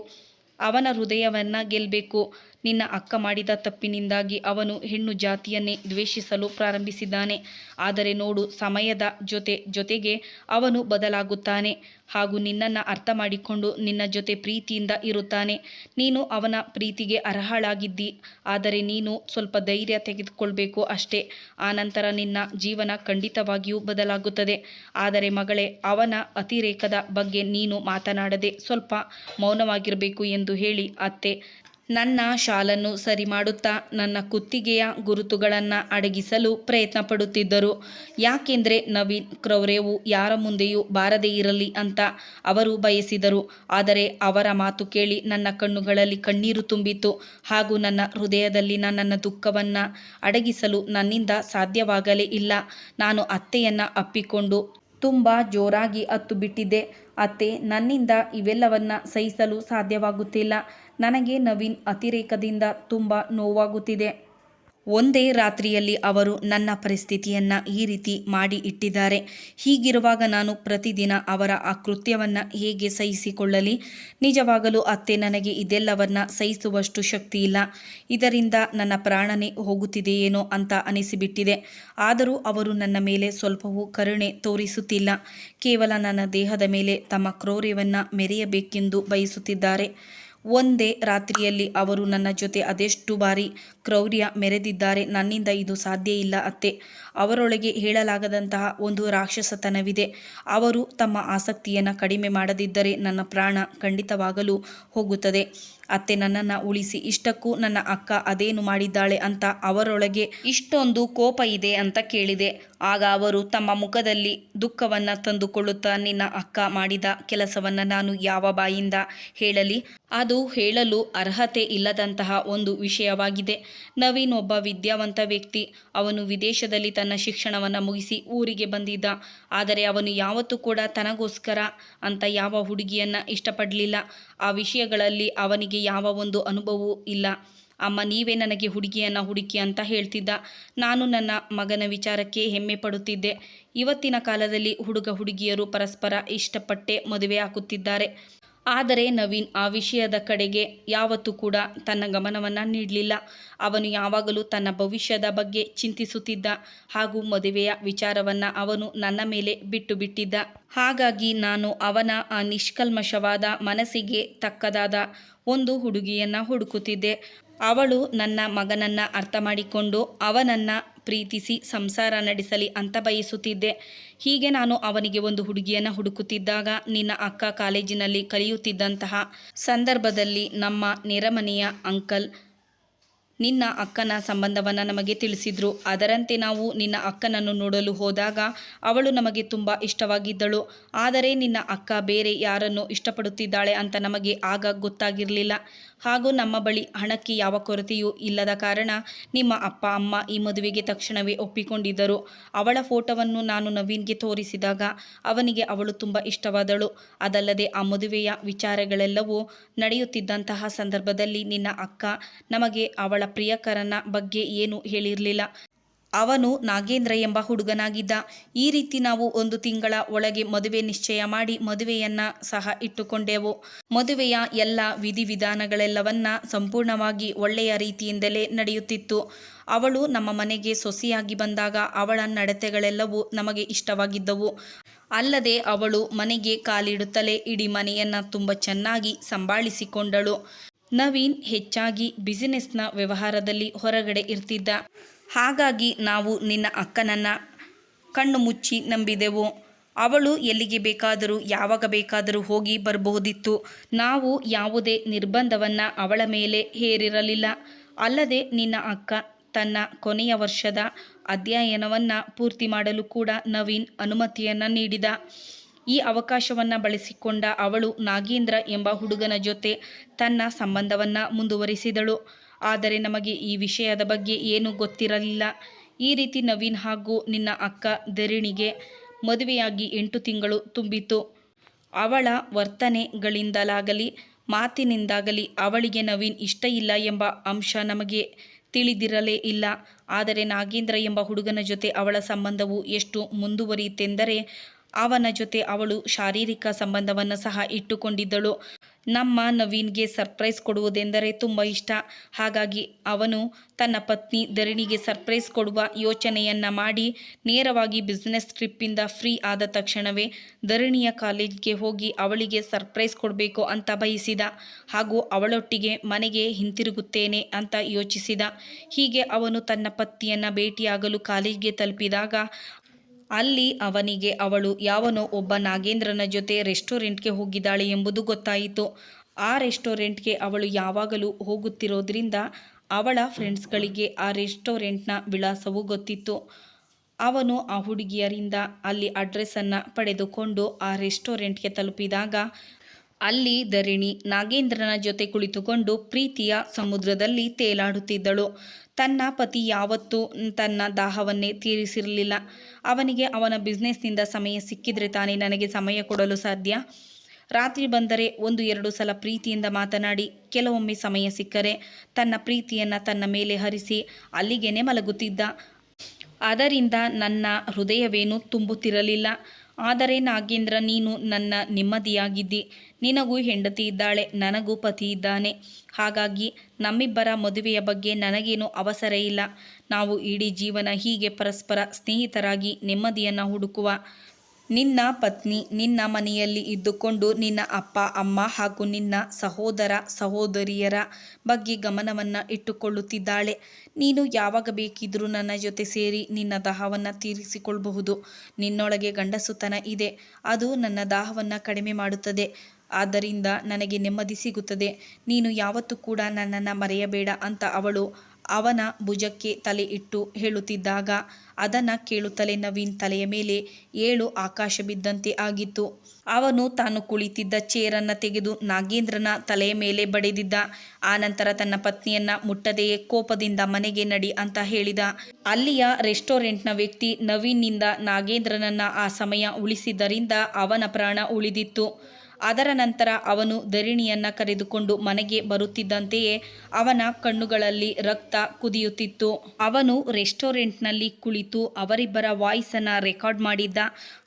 ಅವನ ಹೃದಯವನ್ನು ಗೆಲ್ಲಬೇಕು ನಿನ್ನ ಅಕ್ಕ ಮಾಡಿದ ತಪ್ಪಿನಿಂದಾಗಿ ಅವನು ಹೆಣ್ಣು ಜಾತಿಯನ್ನೇ ದ್ವೇಷಿಸಲು ಪ್ರಾರಂಭಿಸಿದ್ದಾನೆ. ಆದರೆ ನೋಡು, ಸಮಯದ ಜೊತೆ ಜೊತೆಗೆ ಅವನು ಬದಲಾಗುತ್ತಾನೆ ಹಾಗೂ ನಿನ್ನನ್ನು ಅರ್ಥ ಮಾಡಿಕೊಂಡು ನಿನ್ನ ಜೊತೆ ಪ್ರೀತಿಯಿಂದ ಇರುತ್ತಾನೆ. ನೀನು ಅವನ ಪ್ರೀತಿಗೆ ಅರ್ಹಳಾಗಿದ್ದಿ, ಆದರೆ ನೀನು ಸ್ವಲ್ಪ ಧೈರ್ಯ ತೆಗೆದುಕೊಳ್ಬೇಕು ಅಷ್ಟೇ. ಆನಂತರ ನಿನ್ನ ಜೀವನ ಖಂಡಿತವಾಗಿಯೂ ಬದಲಾಗುತ್ತದೆ. ಆದರೆ ಮಗಳೇ, ಅವನ ಅತಿರೇಕದ ಬಗ್ಗೆ ನೀನು ಮಾತನಾಡದೆ ಸ್ವಲ್ಪ ಮೌನವಾಗಿರಬೇಕು ಎಂದು ಹೇಳಿ, ಅತ್ತೆ ನನ್ನ ಶಾಲನ್ನು ಸರಿ ಮಾಡುತ್ತಾ ನನ್ನ ಕುತ್ತಿಗೆಯ ಗುರುತುಗಳನ್ನು ಅಡಗಿಸಲು ಪ್ರಯತ್ನ ಪಡುತ್ತಿದ್ದರು ಯಾಕೆಂದರೆ ನವೀನ್ ಕ್ರೌರ್ಯವು ಯಾರ ಮುಂದೆಯೂ ಬಾರದೇ ಇರಲಿ ಅಂತ ಅವರು ಬಯಸಿದರು. ಆದರೆ ಅವರ ಮಾತು ಕೇಳಿ ನನ್ನ ಕಣ್ಣುಗಳಲ್ಲಿ ಕಣ್ಣೀರು ತುಂಬಿತು ಹಾಗೂ ನನ್ನ ಹೃದಯದಲ್ಲಿ ನನ್ನ ದುಃಖವನ್ನು ಅಡಗಿಸಲು ನನ್ನಿಂದ ಸಾಧ್ಯವಾಗಲೇ ಇಲ್ಲ. ನಾನು ಅತ್ತೆಯನ್ನು ಅಪ್ಪಿಕೊಂಡು ತುಂಬ ಜೋರಾಗಿ ಅತ್ತು ಬಿಟ್ಟಿದ್ದೆ. ಅತ್ತೆ, ನನ್ನಿಂದ ಇವೆಲ್ಲವನ್ನ ಸಹಿಸಲು ಸಾಧ್ಯವಾಗುತ್ತಿಲ್ಲ. ನನಗೆ ನವೀನ್ ಅತಿರೇಕದಿಂದ ತುಂಬ ನೋವಾಗುತ್ತಿದೆ. ಒಂದೇ ರಾತ್ರಿಯಲ್ಲಿ ಅವರು ನನ್ನ ಪರಿಸ್ಥಿತಿಯನ್ನು ಈ ರೀತಿ ಮಾಡಿ ಇಟ್ಟಿದ್ದಾರೆ. ಹೀಗಿರುವಾಗ ನಾನು ಪ್ರತಿದಿನ ಅವರ ಆ ಕೃತ್ಯವನ್ನು ಹೇಗೆ ಸಹಿಸಿಕೊಳ್ಳಲಿ? ನಿಜವಾಗಲೂ ಅತ್ತೆ ನನಗೆ ಇದೆಲ್ಲವನ್ನ ಸಹಿಸುವಷ್ಟು ಶಕ್ತಿ ಇಲ್ಲ. ಇದರಿಂದ ನನ್ನ ಪ್ರಾಣನೇ ಹೋಗುತ್ತಿದೆಯೇನೋ ಅಂತ ಅನಿಸಿಬಿಟ್ಟಿದೆ. ಆದರೂ ಅವರು ನನ್ನ ಮೇಲೆ ಸ್ವಲ್ಪವೂ ಕರುಣೆ ತೋರಿಸುತ್ತಿಲ್ಲ. ಕೇವಲ ನನ್ನ ದೇಹದ ಮೇಲೆ ತಮ್ಮ ಕ್ರೌರ್ಯವನ್ನು ಮೆರೆಯಬೇಕೆಂದು ಬಯಸುತ್ತಿದ್ದಾರೆ. ಒಂದೇ ರಾತ್ರಿಯಲ್ಲಿ ಅವರು ನನ್ನ ಜೊತೆ ಅದೆಷ್ಟು ಬಾರಿ ಕ್ರೌರ್ಯ ಮೆರೆದಿದ್ದಾರೆ. ನನ್ನಿಂದ ಇದು ಸಾಧ್ಯ ಇಲ್ಲ ಅತ್ತೆ. ಅವರೊಳಗೆ ಹೇಳಲಾಗದಂತಹ ಒಂದು ರಾಕ್ಷಸತನವಿದೆ. ಅವರು ತಮ್ಮ ಆಸಕ್ತಿಯನ್ನು ಕಡಿಮೆ ಮಾಡದಿದ್ದರೆ ನನ್ನ ಪ್ರಾಣ ಖಂಡಿತವಾಗಲು ಹೋಗುತ್ತದೆ. ಅತ್ತೆ ನನ್ನನ್ನು ಉಳಿಸಿ, ಇಷ್ಟಕ್ಕೂ ನನ್ನ ಅಕ್ಕ ಅದೇನು ಮಾಡಿದ್ದಾಳೆ ಅಂತ ಅವರೊಳಗೆ ಇಷ್ಟೊಂದು ಕೋಪ ಇದೆ ಅಂತ ಕೇಳಿದೆ. ಆಗ ಅವರು ತಮ್ಮ ಮುಖದಲ್ಲಿ ದುಃಖವನ್ನು ತಂದುಕೊಳ್ಳುತ್ತಾ ನಿನ್ನ ಅಕ್ಕ ಮಾಡಿದ ಕೆಲಸವನ್ನು ನಾನು ಯಾವ ಬಾಯಿಂದ ಹೇಳಲಿ? ಅದು ಹೇಳಲು ಅರ್ಹತೆ ಇಲ್ಲದಂತಹ ಒಂದು ವಿಷಯವಾಗಿದೆ. ನವೀನ್ ಒಬ್ಬ ವಿದ್ಯಾವಂತ ವ್ಯಕ್ತಿ. ಅವನು ವಿದೇಶದಲ್ಲಿ ತನ್ನ ಶಿಕ್ಷಣವನ್ನು ಮುಗಿಸಿ ಊರಿಗೆ ಬಂದಿದ್ದ. ಆದರೆ ಅವನು ಯಾವತ್ತೂ ಕೂಡ ತನಗೋಸ್ಕರ ಅಂತ ಯಾವ ಹುಡುಗಿಯನ್ನು ಇಷ್ಟಪಡಲಿಲ್ಲ. ಆ ವಿಷಯಗಳಲ್ಲಿ ಅವನಿಗೆ ಯಾವ ಒಂದು ಅನುಭವವೂ ಇಲ್ಲ. ಅಮ್ಮ, ನೀವೇ ನನಗೆ ಹುಡುಗಿಯನ್ನು ಹುಡುಕಿ ಅಂತ ಹೇಳ್ತಿದ್ದ. ನಾನು ನನ್ನ ಮಗನ ವಿಚಾರಕ್ಕೆ ಹೆಮ್ಮೆ ಪಡುತ್ತಿದ್ದೆ. ಇವತ್ತಿನ ಕಾಲದಲ್ಲಿ ಹುಡುಗ ಹುಡುಗಿಯರು ಪರಸ್ಪರ ಇಷ್ಟಪಟ್ಟೆ ಮದುವೆ ಹಾಕುತ್ತಿದ್ದಾರೆ. ಆದರೆ ನವೀನ್ ಆ ವಿಷಯದ ಕಡೆಗೆ ಯಾವತ್ತೂ ಕೂಡ ತನ್ನ ಗಮನವನ್ನು ನೀಡಲಿಲ್ಲ. ಅವನು ಯಾವಾಗಲೂ ತನ್ನ ಭವಿಷ್ಯದ ಬಗ್ಗೆ ಚಿಂತಿಸುತ್ತಿದ್ದ ಹಾಗೂ ಮದುವೆಯ ವಿಚಾರವನ್ನು ಅವನು ನನ್ನ ಮೇಲೆ ಬಿಟ್ಟು ಬಿಟ್ಟಿದ್ದ. ಹಾಗಾಗಿ ನಾನು ಅವನ ಆ ನಿಷ್ಕಲ್ಮಶವಾದ ಮನಸ್ಸಿಗೆ ತಕ್ಕದಾದ ಒಂದು ಹುಡುಗಿಯನ್ನು ಹುಡುಕುತ್ತಿದ್ದೆ. ಅವಳು ನನ್ನ ಮಗನನ್ನು ಅರ್ಥ ಮಾಡಿಕೊಂಡು ಅವನನ್ನು ಪ್ರೀತಿಸಿ ಸಂಸಾರ ನಡೆಸಲಿ ಅಂತ ಬಯಸುತ್ತಿದ್ದೆ. ಹೀಗೆ ನಾನು ಅವನಿಗೆ ಒಂದು ಹುಡುಗಿಯನ್ನು ಹುಡುಕುತ್ತಿದ್ದಾಗ ನಿನ್ನ ಅಕ್ಕ ಕಾಲೇಜಿನಲ್ಲಿ ಕಲಿಯುತ್ತಿದ್ದಂತಹ ಸಂದರ್ಭದಲ್ಲಿ ನಮ್ಮ ನೆರೆಮನೆಯ ಅಂಕಲ್ ನಿನ್ನ ಅಕ್ಕನ ಸಂಬಂಧವನ್ನು ನಮಗೆ ತಿಳಿಸಿದರು. ಅದರಂತೆ ನಾವು ನಿನ್ನ ಅಕ್ಕನನ್ನು ನೋಡಲು ಹೋದಾಗ ಅವಳು ನಮಗೆ ತುಂಬ ಇಷ್ಟವಾಗಿದ್ದಳು. ಆದರೆ ನಿನ್ನ ಅಕ್ಕ ಬೇರೆ ಯಾರನ್ನು ಇಷ್ಟಪಡುತ್ತಿದ್ದಾಳೆ ಅಂತ ನಮಗೆ ಆಗ ಗೊತ್ತಾಗಿರಲಿಲ್ಲ. ಹಾಗೂ ನಮ್ಮ ಬಳಿ ಹಣಕ್ಕೆ ಯಾವ ಕೊರತೆಯೂ ಇಲ್ಲದ ಕಾರಣ ನಿಮ್ಮ ಅಪ್ಪ, ಅಮ್ಮ ಈ ಮದುವೆಗೆ ತಕ್ಷಣವೇ ಒಪ್ಪಿಕೊಂಡಿದ್ದರು. ಅವಳ ಫೋಟೋವನ್ನು ನಾನು ನವೀನ್ಗೆ ತೋರಿಸಿದಾಗ ಅವನಿಗೆ ಅವಳು ತುಂಬ ಇಷ್ಟವಾದಳು. ಅದಲ್ಲದೆ ಆ ಮದುವೆಯ ವಿಚಾರಗಳೆಲ್ಲವೂ ನಡೆಯುತ್ತಿದ್ದಂತಹ ಸಂದರ್ಭದಲ್ಲಿ ನಿನ್ನ ಅಕ್ಕ ನಮಗೆ ಅವಳ ಪ್ರಿಯಕರನ ಬಗ್ಗೆ ಏನು ಹೇಳಿರಲಿಲ್ಲ. ಅವನು ನಾಗೇಂದ್ರ ಎಂಬ ಹುಡುಗನಾಗಿದ್ದ. ಈ ರೀತಿ ನಾವು ಒಂದು ತಿಂಗಳ ಒಳಗೆ ಮದುವೆ ನಿಶ್ಚಯ ಮಾಡಿ ಮದುವೆಯನ್ನ ಸಹ ಇಟ್ಟುಕೊಂಡೆವು. ಮದುವೆಯ ಎಲ್ಲ ವಿಧಿವಿಧಾನಗಳೆಲ್ಲವನ್ನ ಸಂಪೂರ್ಣವಾಗಿ ಒಳ್ಳೆಯ ರೀತಿಯಿಂದಲೇ ನಡೆಯುತ್ತಿತ್ತು. ಅವಳು ನಮ್ಮ ಮನೆಗೆ ಸೊಸೆಯಾಗಿ ಬಂದಾಗ ಅವಳ ನಡತೆಗಳೆಲ್ಲವೂ ನಮಗೆ ಇಷ್ಟವಾಗಿದ್ದವು. ಅಲ್ಲದೆ ಅವಳು ಮನೆಗೆ ಕಾಲಿಡುತ್ತಲೇ ಇಡೀ ಮನೆಯನ್ನ ತುಂಬ ಚೆನ್ನಾಗಿ ಸಂಭಾಳಿಸಿಕೊಂಡಳು. ನವೀನ್ ಹೆಚ್ಚಾಗಿ ಬಿಸಿನೆಸ್ನ ವ್ಯವಹಾರದಲ್ಲಿ ಹೊರಗಡೆ ಇರ್ತಿದ್ದ. ಹಾಗಾಗಿ ನಾವು ನಿನ್ನ ಅಕ್ಕನನ್ನು ಕಣ್ಣು ಮುಚ್ಚಿ ನಂಬಿದೆವು. ಅವಳು ಎಲ್ಲಿಗೆ ಬೇಕಾದರೂ ಯಾವಾಗ ಬೇಕಾದರೂ ಹೋಗಿ ಬರಬಹುದಿತ್ತು. ನಾವು ಯಾವುದೇ ನಿರ್ಬಂಧವನ್ನು ಅವಳ ಮೇಲೆ ಹೇರಿರಲಿಲ್ಲ. ಅಲ್ಲದೆ ನಿನ್ನ ಅಕ್ಕ ತನ್ನ ಕೊನೆಯ ವರ್ಷದ ಅಧ್ಯಯನವನ್ನು ಪೂರ್ತಿ ಮಾಡಲು ಕೂಡ ನವೀನ್ ಅನುಮತಿಯನ್ನು ನೀಡಿದ. ಈ ಅವಕಾಶವನ್ನು ಬಳಸಿಕೊಂಡ ಅವಳು ನಾಗೇಂದ್ರ ಎಂಬ ಹುಡುಗನ ಜೊತೆ ತನ್ನ ಸಂಬಂಧವನ್ನು ಮುಂದುವರಿಸಿದಳು. ಆದರೆ ನಮಗೆ ಈ ವಿಷಯದ ಬಗ್ಗೆ ಏನೂ ಗೊತ್ತಿರಲಿಲ್ಲ. ಈ ರೀತಿ ನವೀನ್ ಹಾಗೂ ನಿನ್ನ ಅಕ್ಕ ಧರಣಿಗೆ ಮದುವೆಯಾಗಿ ಎಂಟು ತಿಂಗಳು ತುಂಬಿತು ಅವಳ ವರ್ತನೆಗಳಿಂದಲಾಗಲಿ, ಮಾತಿನಿಂದಾಗಲಿ ಅವಳಿಗೆ ನವೀನ್ ಇಷ್ಟ ಇಲ್ಲ ಎಂಬ ಅಂಶ ನಮಗೆ ತಿಳಿದಿರಲೇ ಇಲ್ಲ. ಆದರೆ ನಾಗೇಂದ್ರ ಎಂಬ ಹುಡುಗನ ಜೊತೆ ಅವಳ ಸಂಬಂಧವು ಎಷ್ಟು ಮುಂದುವರಿಯಿತೆಂದರೆ ಅವನ ಜೊತೆ ಅವಳು ಶಾರೀರಿಕ ಸಂಬಂಧವನ್ನು ಸಹ ಇಟ್ಟುಕೊಂಡಿದ್ದಳು. ನಮ್ಮ ನವೀನ್ಗೆ ಸರ್ಪ್ರೈಸ್ ಕೊಡುವುದೆಂದರೆ ತುಂಬ ಇಷ್ಟ. ಹಾಗಾಗಿ ಅವನು ತನ್ನ ಪತ್ನಿ ಧರಣಿಗೆ ಸರ್ಪ್ರೈಸ್ ಕೊಡುವ ಯೋಚನೆಯನ್ನು ಮಾಡಿ ನೇರವಾಗಿ ಬಿಸ್ನೆಸ್ ಟ್ರಿಪ್ಪಿಂದ ಫ್ರೀ ಆದ ತಕ್ಷಣವೇ ಧರಣಿಯ ಕಾಲೇಜ್ಗೆ ಹೋಗಿ ಅವಳಿಗೆ ಸರ್ಪ್ರೈಸ್ ಕೊಡಬೇಕು ಅಂತ ಬಯಸಿದ. ಹಾಗೂ ಅವಳೊಟ್ಟಿಗೆ ಮನೆಗೆ ಹಿಂತಿರುಗುತ್ತೇನೆ ಅಂತ ಯೋಚಿಸಿದ. ಹೀಗೆ ಅವನು ತನ್ನ ಪತ್ನಿಯನ್ನು ಭೇಟಿಯಾಗಲು ಕಾಲೇಜ್ಗೆ ತಲುಪಿದಾಗ ಅಲ್ಲಿ ಅವನಿಗೆ ಅವಳು, ಯಾವನೋ ಒಬ್ಬ ನಾಗೇಂದ್ರನ ಜೊತೆ ರೆಸ್ಟೋರೆಂಟ್ಗೆ ಹೋಗಿದ್ದಾಳೆ ಎಂಬುದು ಗೊತ್ತಾಯಿತು. ಆ ರೆಸ್ಟೋರೆಂಟ್ಗೆ ಅವಳು ಯಾವಾಗಲೂ ಹೋಗುತ್ತಿರೋದ್ರಿಂದ ಅವಳ ಫ್ರೆಂಡ್ಸ್ಗಳಿಗೆ ಆ ರೆಸ್ಟೋರೆಂಟ್ನ ವಿಳಾಸವೂ ಗೊತ್ತಿತ್ತು. ಅವನು ಆ ಹುಡುಗಿಯರಿಂದ ಅಲ್ಲಿ ಅಡ್ರೆಸ್ಸನ್ನು ಪಡೆದುಕೊಂಡು ಆ ರೆಸ್ಟೋರೆಂಟ್ಗೆ ತಲುಪಿದಾಗ ಅಲ್ಲಿ ಧರಣಿ ನಾಗೇಂದ್ರನ ಜೊತೆ ಕುಳಿತುಕೊಂಡು ಪ್ರೀತಿಯ ಸಮುದ್ರದಲ್ಲಿ ತೇಲಾಡುತ್ತಿದ್ದಳು. ತನ್ನ ಪತಿ ಯಾವತ್ತೂ ತನ್ನ ದಾಹವನ್ನೇ ತೀರಿಸಿರಲಿಲ್ಲ. ಅವನಿಗೆ ಅವನ ಬಿಸ್ನೆಸ್ನಿಂದ ಸಮಯ ಸಿಕ್ಕಿದ್ರೆ ತಾನೇ ನನಗೆ ಸಮಯ ಕೊಡಲು ಸಾಧ್ಯ. ರಾತ್ರಿ ಬಂದರೆ ಒಂದು ಎರಡು ಸಲ ಪ್ರೀತಿಯಿಂದ ಮಾತನಾಡಿ, ಕೆಲವೊಮ್ಮೆ ಸಮಯ ಸಿಕ್ಕರೆ ತನ್ನ ಪ್ರೀತಿಯನ್ನು ತನ್ನ ಮೇಲೆ ಹರಿಸಿ, ಅಲ್ಲಿಗೇನೆ ಮಲಗುತ್ತಿದ್ದ. ಅದರಿಂದ ನನ್ನ ಹೃದಯವೇನು ತುಂಬುತ್ತಿರಲಿಲ್ಲ. ಆದರೆ ನಾಗೇಂದ್ರ, ನೀನು ನನ್ನ ನೆಮ್ಮದಿಯಾಗಿದ್ದಿ. ನಿನಗೂ ಹೆಂಡತಿ ಇದ್ದಾಳೆ, ನನಗೂ ಪತಿ ಇದ್ದಾನೆ. ಹಾಗಾಗಿ ನಮ್ಮಿಬ್ಬರ ಮದುವೆಯ ಬಗ್ಗೆ ನನಗೇನು ಅವಸರ ಇಲ್ಲ. ನಾವು ಇಡೀ ಜೀವನ ಹೀಗೆ ಪರಸ್ಪರ ಸ್ನೇಹಿತರಾಗಿ ನೆಮ್ಮದಿಯನ್ನು ಹುಡುಕುವ ನಿನ್ನ ಪತ್ನಿ ನಿನ್ನ ಮನೆಯಲ್ಲಿ ಇದ್ದುಕೊಂಡು ನಿನ್ನ ಅಪ್ಪ, ಅಮ್ಮ ಹಾಗೂ ನಿನ್ನ ಸಹೋದರ, ಸಹೋದರಿಯರ ಬಗ್ಗೆ ಗಮನವನ್ನು ಇಟ್ಟುಕೊಳ್ಳುತ್ತಿದ್ದಾಳೆ. ನೀನು ಯಾವಾಗ ಬೇಕಿದ್ರೂ ನನ್ನ ಜೊತೆ ಸೇರಿ ನಿನ್ನ ದಾಹವನ್ನು ತೀರಿಸಿಕೊಳ್ಳಬಹುದು. ನಿನ್ನೊಳಗೆ ಗಂಡಸುತನ ಇದೆ. ಅದು ನನ್ನ ದಾಹವನ್ನು ಕಡಿಮೆ ಮಾಡುತ್ತದೆ. ಆದ್ದರಿಂದ ನನಗೆ ನೆಮ್ಮದಿ ಸಿಗುತ್ತದೆ. ನೀನು ಯಾವತ್ತೂ ಕೂಡ ನನ್ನನ್ನು ಮರೆಯಬೇಡ ಅಂತ ಅವಳು ಅವನ ಭುಜಕ್ಕೆ ತಲೆ ಇಟ್ಟು ಹೇಳುತ್ತಿದ್ದಾಗ ಅದನ್ನು ಕೇಳುತ್ತಲೇ ನವೀನ್ ತಲೆಯ ಮೇಲೆ ಏಳು ಆಕಾಶ ಬಿದ್ದಂತೆ ಆಗಿತ್ತು. ಅವನು ತಾನು ಕುಳಿತಿದ್ದ ಚೇರನ್ನು ತೆಗೆದು ನಾಗೇಂದ್ರನ ತಲೆಯ ಮೇಲೆ ಬಡಿದಿದ್ದ. ಆನಂತರ ತನ್ನ ಪತ್ನಿಯನ್ನ ಮುಟ್ಟದೆಯೇ ಕೋಪದಿಂದ ಮನೆಗೆ ನಡಿ ಅಂತ ಹೇಳಿದ. ಅಲ್ಲಿಯ ರೆಸ್ಟೋರೆಂಟ್ನ ವ್ಯಕ್ತಿ ನವೀನ್ನಿಂದ ನಾಗೇಂದ್ರನನ್ನ ಆ ಸಮಯ ಉಳಿಸಿದ್ದರಿಂದ ಅವನ ಪ್ರಾಣ ಉಳಿದಿತ್ತು. ಅದರ ನಂತರ ಅವನು ಧರಣಿಯನ್ನ ಕರೆದುಕೊಂಡು ಮನೆಗೆ ಬರುತ್ತಿದ್ದಂತೆಯೇ ಅವನ ಕಣ್ಣುಗಳಲ್ಲಿ ರಕ್ತ ಕುದಿಯುತ್ತಿತ್ತು. ಅವನು ರೆಸ್ಟೋರೆಂಟ್ನಲ್ಲಿ ಕುಳಿತು ಅವರಿಬ್ಬರ ವಾಯ್ಸನ್ನು ರೆಕಾರ್ಡ್ ಮಾಡಿದ್ದ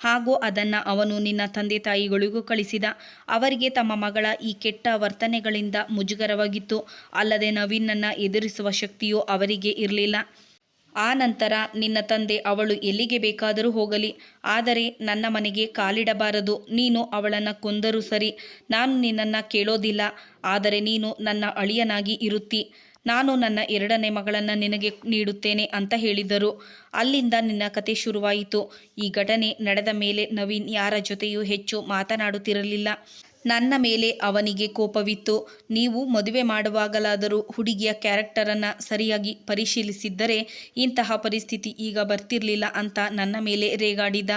ಹಾಗೂ ಅದನ್ನು ಅವನು ನಿನ್ನ ತಂದೆ ತಾಯಿಗಳಿಗೂ ಕಳಿಸಿದ. ಅವರಿಗೆ ತಮ್ಮ ಮಗಳ ಈ ಕೆಟ್ಟ ವರ್ತನೆಗಳಿಂದ ಮುಜುಗರವಾಗಿತ್ತು. ಅಲ್ಲದೆ ನವೀನನ್ನು ಎದುರಿಸುವ ಶಕ್ತಿಯೂ ಅವರಿಗೆ ಇರಲಿಲ್ಲ. ಆ ನಂತರ ನಿನ್ನ ತಂದೆ ಅವಳು ಎಲ್ಲಿಗೆ ಬೇಕಾದರೂ ಹೋಗಲಿ, ಆದರೆ ನನ್ನ ಮನೆಗೆ ಕಾಲಿಡಬಾರದು. ನೀನು ಅವಳನ್ನು ಕೊಂದರೂ ಸರಿ, ನಾನು ನಿನ್ನನ್ನು ಕೇಳೋದಿಲ್ಲ, ಆದರೆ ನೀನು ನನ್ನ ಅಳಿಯನಾಗಿ ಇರುತ್ತಿ. ನಾನು ನನ್ನ ಎರಡನೇ ಮಗಳನ್ನು ನಿನಗೆ ನೀಡುತ್ತೇನೆ ಅಂತ ಹೇಳಿದರು. ಅಲ್ಲಿಂದ ನಿನ್ನ ಕತೆ ಶುರುವಾಯಿತು. ಈ ಘಟನೆ ನಡೆದ ಮೇಲೆ ನವೀನ್ ಯಾರ ಜೊತೆಯೂ ಹೆಚ್ಚು ಮಾತನಾಡುತ್ತಿರಲಿಲ್ಲ. ನನ್ನ ಮೇಲೆ ಅವನಿಗೆ ಕೋಪವಿತ್ತು. ನೀವು ಮದುವೆ ಮಾಡುವಾಗಲಾದರೂ ಹುಡುಗಿಯ ಕ್ಯಾರೆಕ್ಟರನ್ನು ಸರಿಯಾಗಿ ಪರಿಶೀಲಿಸಿದ್ದರೆ ಇಂತಹ ಪರಿಸ್ಥಿತಿ ಈಗ ಬರ್ತಿರಲಿಲ್ಲ ಅಂತ ನನ್ನ ಮೇಲೆ ರೇಗಾಡಿದ.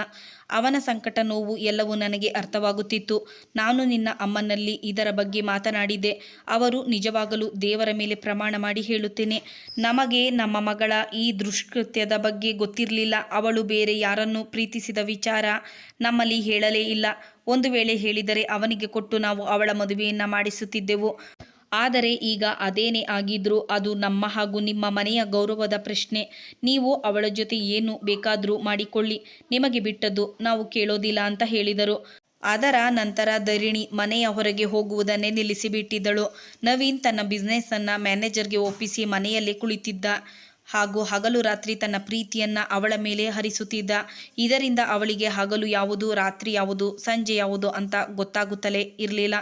ಅವನ ಸಂಕಟ ನೋವು ಎಲ್ಲವೂ ನನಗೆ ಅರ್ಥವಾಗುತ್ತಿತ್ತು. ನಾನು ನಿನ್ನ ಅಮ್ಮನಲ್ಲಿ ಇದರ ಬಗ್ಗೆ ಮಾತನಾಡಿದ್ದೆ ಅವರು ನಿಜವಾಗಲೂ ದೇವರ ಮೇಲೆ ಪ್ರಮಾಣ ಮಾಡಿ ಹೇಳುತ್ತೇನೆ. ನಮಗೆ ನಮ್ಮ ಮಗಳ ಈ ದುಷ್ಕೃತ್ಯದ ಬಗ್ಗೆ ಗೊತ್ತಿರಲಿಲ್ಲ. ಅವಳು ಬೇರೆ ಯಾರನ್ನು ಪ್ರೀತಿಸಿದ ವಿಚಾರ ನಮ್ಮಲ್ಲಿ ಹೇಳಲೇ ಇಲ್ಲ. ಒಂದು ವೇಳೆ ಹೇಳಿದರೆ ಅವನಿಗೆ ಕೊಟ್ಟು ನಾವು ಅವಳ ಮದುವೆಯನ್ನು ಮಾಡಿಸುತ್ತಿದ್ದೆವು. ಆದರೆ ಈಗ ಅದೇನೇ ಆಗಿದ್ರೂ ಅದು ನಮ್ಮ ಹಾಗೂ ನಿಮ್ಮ ಮನೆಯ ಗೌರವದ ಪ್ರಶ್ನೆ. ನೀವು ಅವಳ ಜೊತೆ ಏನು ಬೇಕಾದರೂ ಮಾಡಿಕೊಳ್ಳಿ. ನಿಮಗೆ ಬಿಟ್ಟದ್ದು ನಾವು ಕೇಳೋದಿಲ್ಲ ಅಂತ ಹೇಳಿದರು. ಅದರ ನಂತರ ಧರಿಣಿ ಮನೆಯ ಹೊರಗೆ ಹೋಗುವುದನ್ನೇ ನಿಲ್ಲಿಸಿಬಿಟ್ಟಿದ್ದಳು. ನವೀನ್ ತನ್ನ ಬಿಸ್ನೆಸ್ಸನ್ನು ಮ್ಯಾನೇಜರ್ಗೆ ಒಪ್ಪಿಸಿ ಮನೆಯಲ್ಲೇ ಕುಳಿತಿದ್ದ ಹಾಗೂ ಹಗಲು ರಾತ್ರಿ ತನ್ನ ಪ್ರೀತಿಯನ್ನ ಅವಳ ಮೇಲೆ ಹರಿಸುತ್ತಿದ್ದ. ಇದರಿಂದ ಅವಳಿಗೆ ಹಗಲು ಯಾವುದು, ರಾತ್ರಿ ಯಾವುದು, ಸಂಜೆ ಯಾವುದು ಅಂತ ಗೊತ್ತಾಗುತ್ತಲೇ ಇರಲಿಲ್ಲ.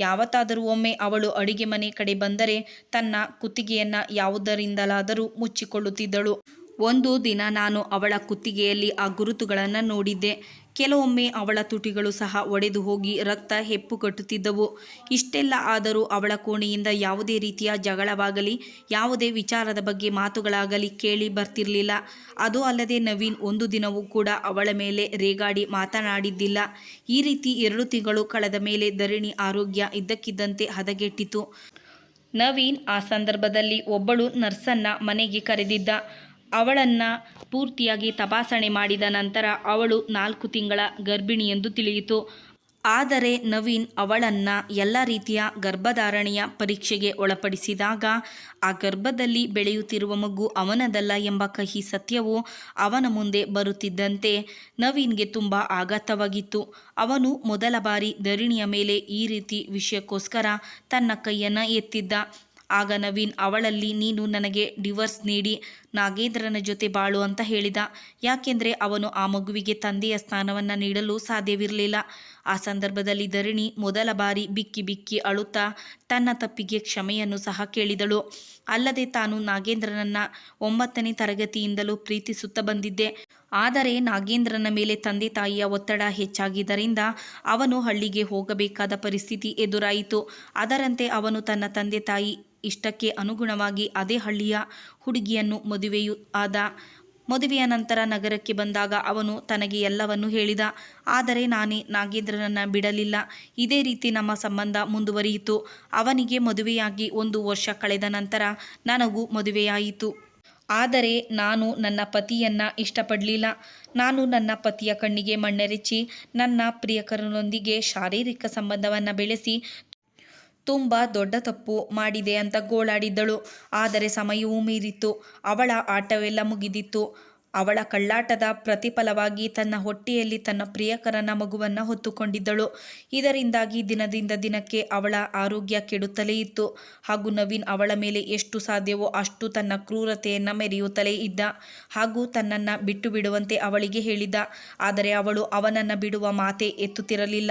ಯಾವತ್ತಾದರೂ ಒಮ್ಮೆ ಅವಳು ಅಡಿಗೆ ಮನೆ ಕಡೆ ಬಂದರೆ ತನ್ನ ಕುತ್ತಿಗೆಯನ್ನ ಯಾವುದರಿಂದಲಾದರೂ ಮುಚ್ಚಿಕೊಳ್ಳುತ್ತಿದ್ದಳು. ಒಂದು ದಿನ ನಾನು ಅವಳ ಕುತ್ತಿಗೆಯಲ್ಲಿ ಆ ಗುರುತುಗಳನ್ನು ನೋಡಿದ್ದೆ. ಕೆಲವೊಮ್ಮೆ ಅವಳ ತುಟಿಗಳು ಸಹ ಒಡೆದು ಹೋಗಿ ರಕ್ತ ಹೆಪ್ಪು ಕಟ್ಟುತ್ತಿದ್ದವು. ಇಷ್ಟೆಲ್ಲ ಆದರೂ ಅವಳ ಕೋಣೆಯಿಂದ ಯಾವುದೇ ರೀತಿಯ ಜಗಳವಾಗಲಿ, ಯಾವುದೇ ವಿಚಾರದ ಬಗ್ಗೆ ಮಾತುಗಳಾಗಲಿ ಕೇಳಿ ಬರ್ತಿರಲಿಲ್ಲ. ಅದು ಅಲ್ಲದೆ ನವೀನ್ ಒಂದು ದಿನವೂ ಕೂಡ ಅವಳ ಮೇಲೆ ರೇಗಾಡಿ ಮಾತನಾಡಿದ್ದಿಲ್ಲ. ಈ ರೀತಿ ಎರಡು ತಿಂಗಳು ಕಳೆದ ಮೇಲೆ ಧರಣಿ ಆರೋಗ್ಯ ಇದ್ದಕ್ಕಿದ್ದಂತೆ ಹದಗೆಟ್ಟಿತು. ನವೀನ್ ಆ ಸಂದರ್ಭದಲ್ಲಿ ಒಬ್ಬಳು ನರ್ಸನ್ನ ಮನೆಗೆ ಕರೆದಿದ್ದ. ಅವಳನ್ನು ಪೂರ್ತಿಯಾಗಿ ತಪಾಸಣೆ ಮಾಡಿದ ನಂತರ ಅವಳು ನಾಲ್ಕು ತಿಂಗಳ ಗರ್ಭಿಣಿ ಎಂದು ತಿಳಿಯಿತು. ಆದರೆ ನವೀನ್ ಅವಳನ್ನು ಎಲ್ಲ ರೀತಿಯ ಗರ್ಭಧಾರಣೆಯ ಪರೀಕ್ಷೆಗೆ ಒಳಪಡಿಸಿದಾಗ, ಆ ಗರ್ಭದಲ್ಲಿ ಬೆಳೆಯುತ್ತಿರುವ ಮಗು ಅವನದಲ್ಲ ಎಂಬ ಕಹಿ ಸತ್ಯವು ಅವನ ಮುಂದೆ ಬರುತ್ತಿದ್ದಂತೆ ನವೀನ್ಗೆ ತುಂಬ ಆಘಾತವಾಗಿತ್ತು. ಅವನು ಮೊದಲ ಬಾರಿ ಧರಣಿಯ ಮೇಲೆ ಈ ರೀತಿ ವಿಷಯಕ್ಕೋಸ್ಕರ ತನ್ನ ಕೈಯನ್ನು ಎತ್ತಿದ್ದ. ಆಗ ನವೀನ್ ಅವಳಲ್ಲಿ, ನೀನು ನನಗೆ ಡಿವರ್ಸ್ ನೀಡಿ, ನಾಗೇಂದ್ರನ ಜೊತೆ ಬಾಳು ಅಂತ ಹೇಳಿದ. ಯಾಕೆಂದರೆ ಅವನು ಆ ಮಗುವಿಗೆ ತಂದೆಯ ಸ್ಥಾನವನ್ನು ನೀಡಲು ಸಾಧ್ಯವಿರಲಿಲ್ಲ. ಆ ಸಂದರ್ಭದಲ್ಲಿ ಧರಣಿ ಮೊದಲ ಬಾರಿ ಬಿಕ್ಕಿ ಬಿಕ್ಕಿ ಅಳುತ್ತಾ ತನ್ನ ತಪ್ಪಿಗೆ ಕ್ಷಮೆಯನ್ನು ಸಹ ಕೇಳಿದಳು. ಅಲ್ಲದೆ ತಾನು ನಾಗೇಂದ್ರನನ್ನ ಒಂಬತ್ತನೇ ತರಗತಿಯಿಂದಲೂ ಪ್ರೀತಿಸುತ್ತಾ ಬಂದಿದ್ದೆ. ಆದರೆ ನಾಗೇಂದ್ರನ ಮೇಲೆ ತಂದೆ ತಾಯಿಯ ಒತ್ತಡ ಹೆಚ್ಚಾಗಿದ್ದರಿಂದ ಅವನು ಹಳ್ಳಿಗೆ ಹೋಗಬೇಕಾದ ಪರಿಸ್ಥಿತಿ ಎದುರಾಯಿತು. ಅದರಂತೆ ಅವನು ತನ್ನ ತಂದೆ ತಾಯಿ ಇಷ್ಟಕ್ಕೆ ಅನುಗುಣವಾಗಿ ಅದೇ ಹಳ್ಳಿಯ ಹುಡುಗಿಯನ್ನು ಮದುವೆಯೂ ಆದ. ಮದುವೆಯ ನಂತರ ನಗರಕ್ಕೆ ಬಂದಾಗ ಅವನು ತನಗೆ ಎಲ್ಲವನ್ನು ಹೇಳಿದ. ಆದರೆ ನಾನೇ ನಾಗೇಂದ್ರನನ್ನು ಬಿಡಲಿಲ್ಲ. ಇದೇ ರೀತಿ ನಮ್ಮ ಸಂಬಂಧ ಮುಂದುವರಿಯಿತು. ಅವನಿಗೆ ಮದುವೆಯಾಗಿ ಒಂದು ವರ್ಷ ಕಳೆದ ನಂತರ ನನಗೂ ಮದುವೆಯಾಯಿತು. ಆದರೆ ನಾನು ನನ್ನ ಪತಿಯನ್ನು ಇಷ್ಟಪಡಲಿಲ್ಲ. ನಾನು ನನ್ನ ಪತಿಯ ಕಣ್ಣಿಗೆ ಮಣ್ಣೆರಚಿ ನನ್ನ ಪ್ರಿಯಕರನೊಂದಿಗೆ ಶಾರೀರಿಕ ಸಂಬಂಧವನ್ನು ಬೆಳೆಸಿ ತುಂಬ ದೊಡ್ಡ ತಪ್ಪು ಮಾಡಿದೆ ಅಂತ ಗೋಳಾಡಿದ್ದಳು. ಆದರೆ ಸಮಯವೂ ಮೀರಿತ್ತು. ಅವಳ ಆಟವೆಲ್ಲ ಮುಗಿದಿತ್ತು. ಅವಳ ಕಳ್ಳಾಟದ ಪ್ರತಿಫಲವಾಗಿ ತನ್ನ ಹೊಟ್ಟೆಯಲ್ಲಿ ತನ್ನ ಪ್ರಿಯಕರನ ಮಗುವನ್ನು ಹೊತ್ತುಕೊಂಡಿದ್ದಳು. ಇದರಿಂದಾಗಿ ದಿನದಿಂದ ದಿನಕ್ಕೆ ಅವಳ ಆರೋಗ್ಯ ಕೆಡುತ್ತಲೇ ಇತ್ತು. ಹಾಗೂ ನವೀನ್ ಅವಳ ಮೇಲೆ ಎಷ್ಟು ಸಾಧ್ಯವೋ ಅಷ್ಟು ತನ್ನ ಕ್ರೂರತೆಯನ್ನು ಮೆರೆಯುತ್ತಲೇ ಇದ್ದ. ಹಾಗೂ ತನ್ನನ್ನು ಬಿಟ್ಟು ಬಿಡುವಂತೆ ಅವಳಿಗೆ ಹೇಳಿದ್ದ ಆದರೆ ಅವಳು ಅವನನ್ನು ಬಿಡುವ ಮಾತೇ ಎತ್ತುತ್ತಿರಲಿಲ್ಲ.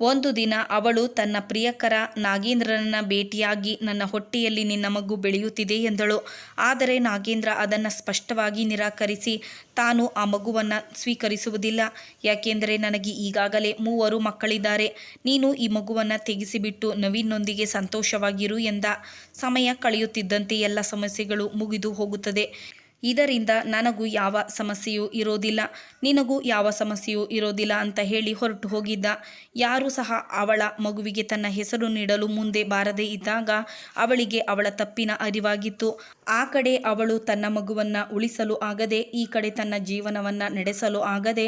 ಒಂದು ದಿನ ಅವಳು ತನ್ನ ಪ್ರಿಯಕರ ನಾಗೇಂದ್ರನನ್ನ ಭೇಟಿಯಾಗಿ ನನ್ನ ಹೊಟ್ಟೆಯಲ್ಲಿ ನಿನ್ನ ಮಗು ಬೆಳೆಯುತ್ತಿದೆ ಎಂದಳು. ಆದರೆ ನಾಗೇಂದ್ರ ಅದನ್ನು ಸ್ಪಷ್ಟವಾಗಿ ನಿರಾಕರಿಸಿ, ತಾನು ಆ ಮಗುವನ್ನು ಸ್ವೀಕರಿಸುವುದಿಲ್ಲ. ಯಾಕೆಂದರೆ ನನಗೆ ಈಗಾಗಲೇ ಮೂವರು ಮಕ್ಕಳಿದ್ದಾರೆ. ನೀನು ಈ ಮಗುವನ್ನು ತೆಗೆಸಿಬಿಟ್ಟು ನವೀನ್ನೊಂದಿಗೆ ಸಂತೋಷವಾಗಿರು ಎಂದ. ಸಮಯ ಕಳೆಯುತ್ತಿದ್ದಂತೆ ಎಲ್ಲ ಸಮಸ್ಯೆಗಳು ಮುಗಿದು ಹೋಗುತ್ತದೆ. ಇದರಿಂದ ನನಗೂ ಯಾವ ಸಮಸ್ಯೆಯೂ ಇರೋದಿಲ್ಲ. ನಿನಗೂ ಯಾವ ಸಮಸ್ಯೆಯೂ ಇರೋದಿಲ್ಲ ಅಂತ ಹೇಳಿ ಹೊರಟು ಹೋಗಿದ್ದ. ಯಾರೂ ಸಹ ಅವಳ ಮಗುವಿಗೆ ತನ್ನ ಹೆಸರು ನೀಡಲು ಮುಂದೆ ಬಾರದೇ ಇದ್ದಾಗ ಅವಳಿಗೆ ಅವಳ ತಪ್ಪಿನ ಅರಿವಾಗಿತ್ತು. ಆ ಕಡೆ ಅವಳು ತನ್ನ ಮಗುವನ್ನು ಉಳಿಸಲು ಆಗದೆ, ಈ ಕಡೆ ತನ್ನ ಜೀವನವನ್ನು ನಡೆಸಲು ಆಗದೆ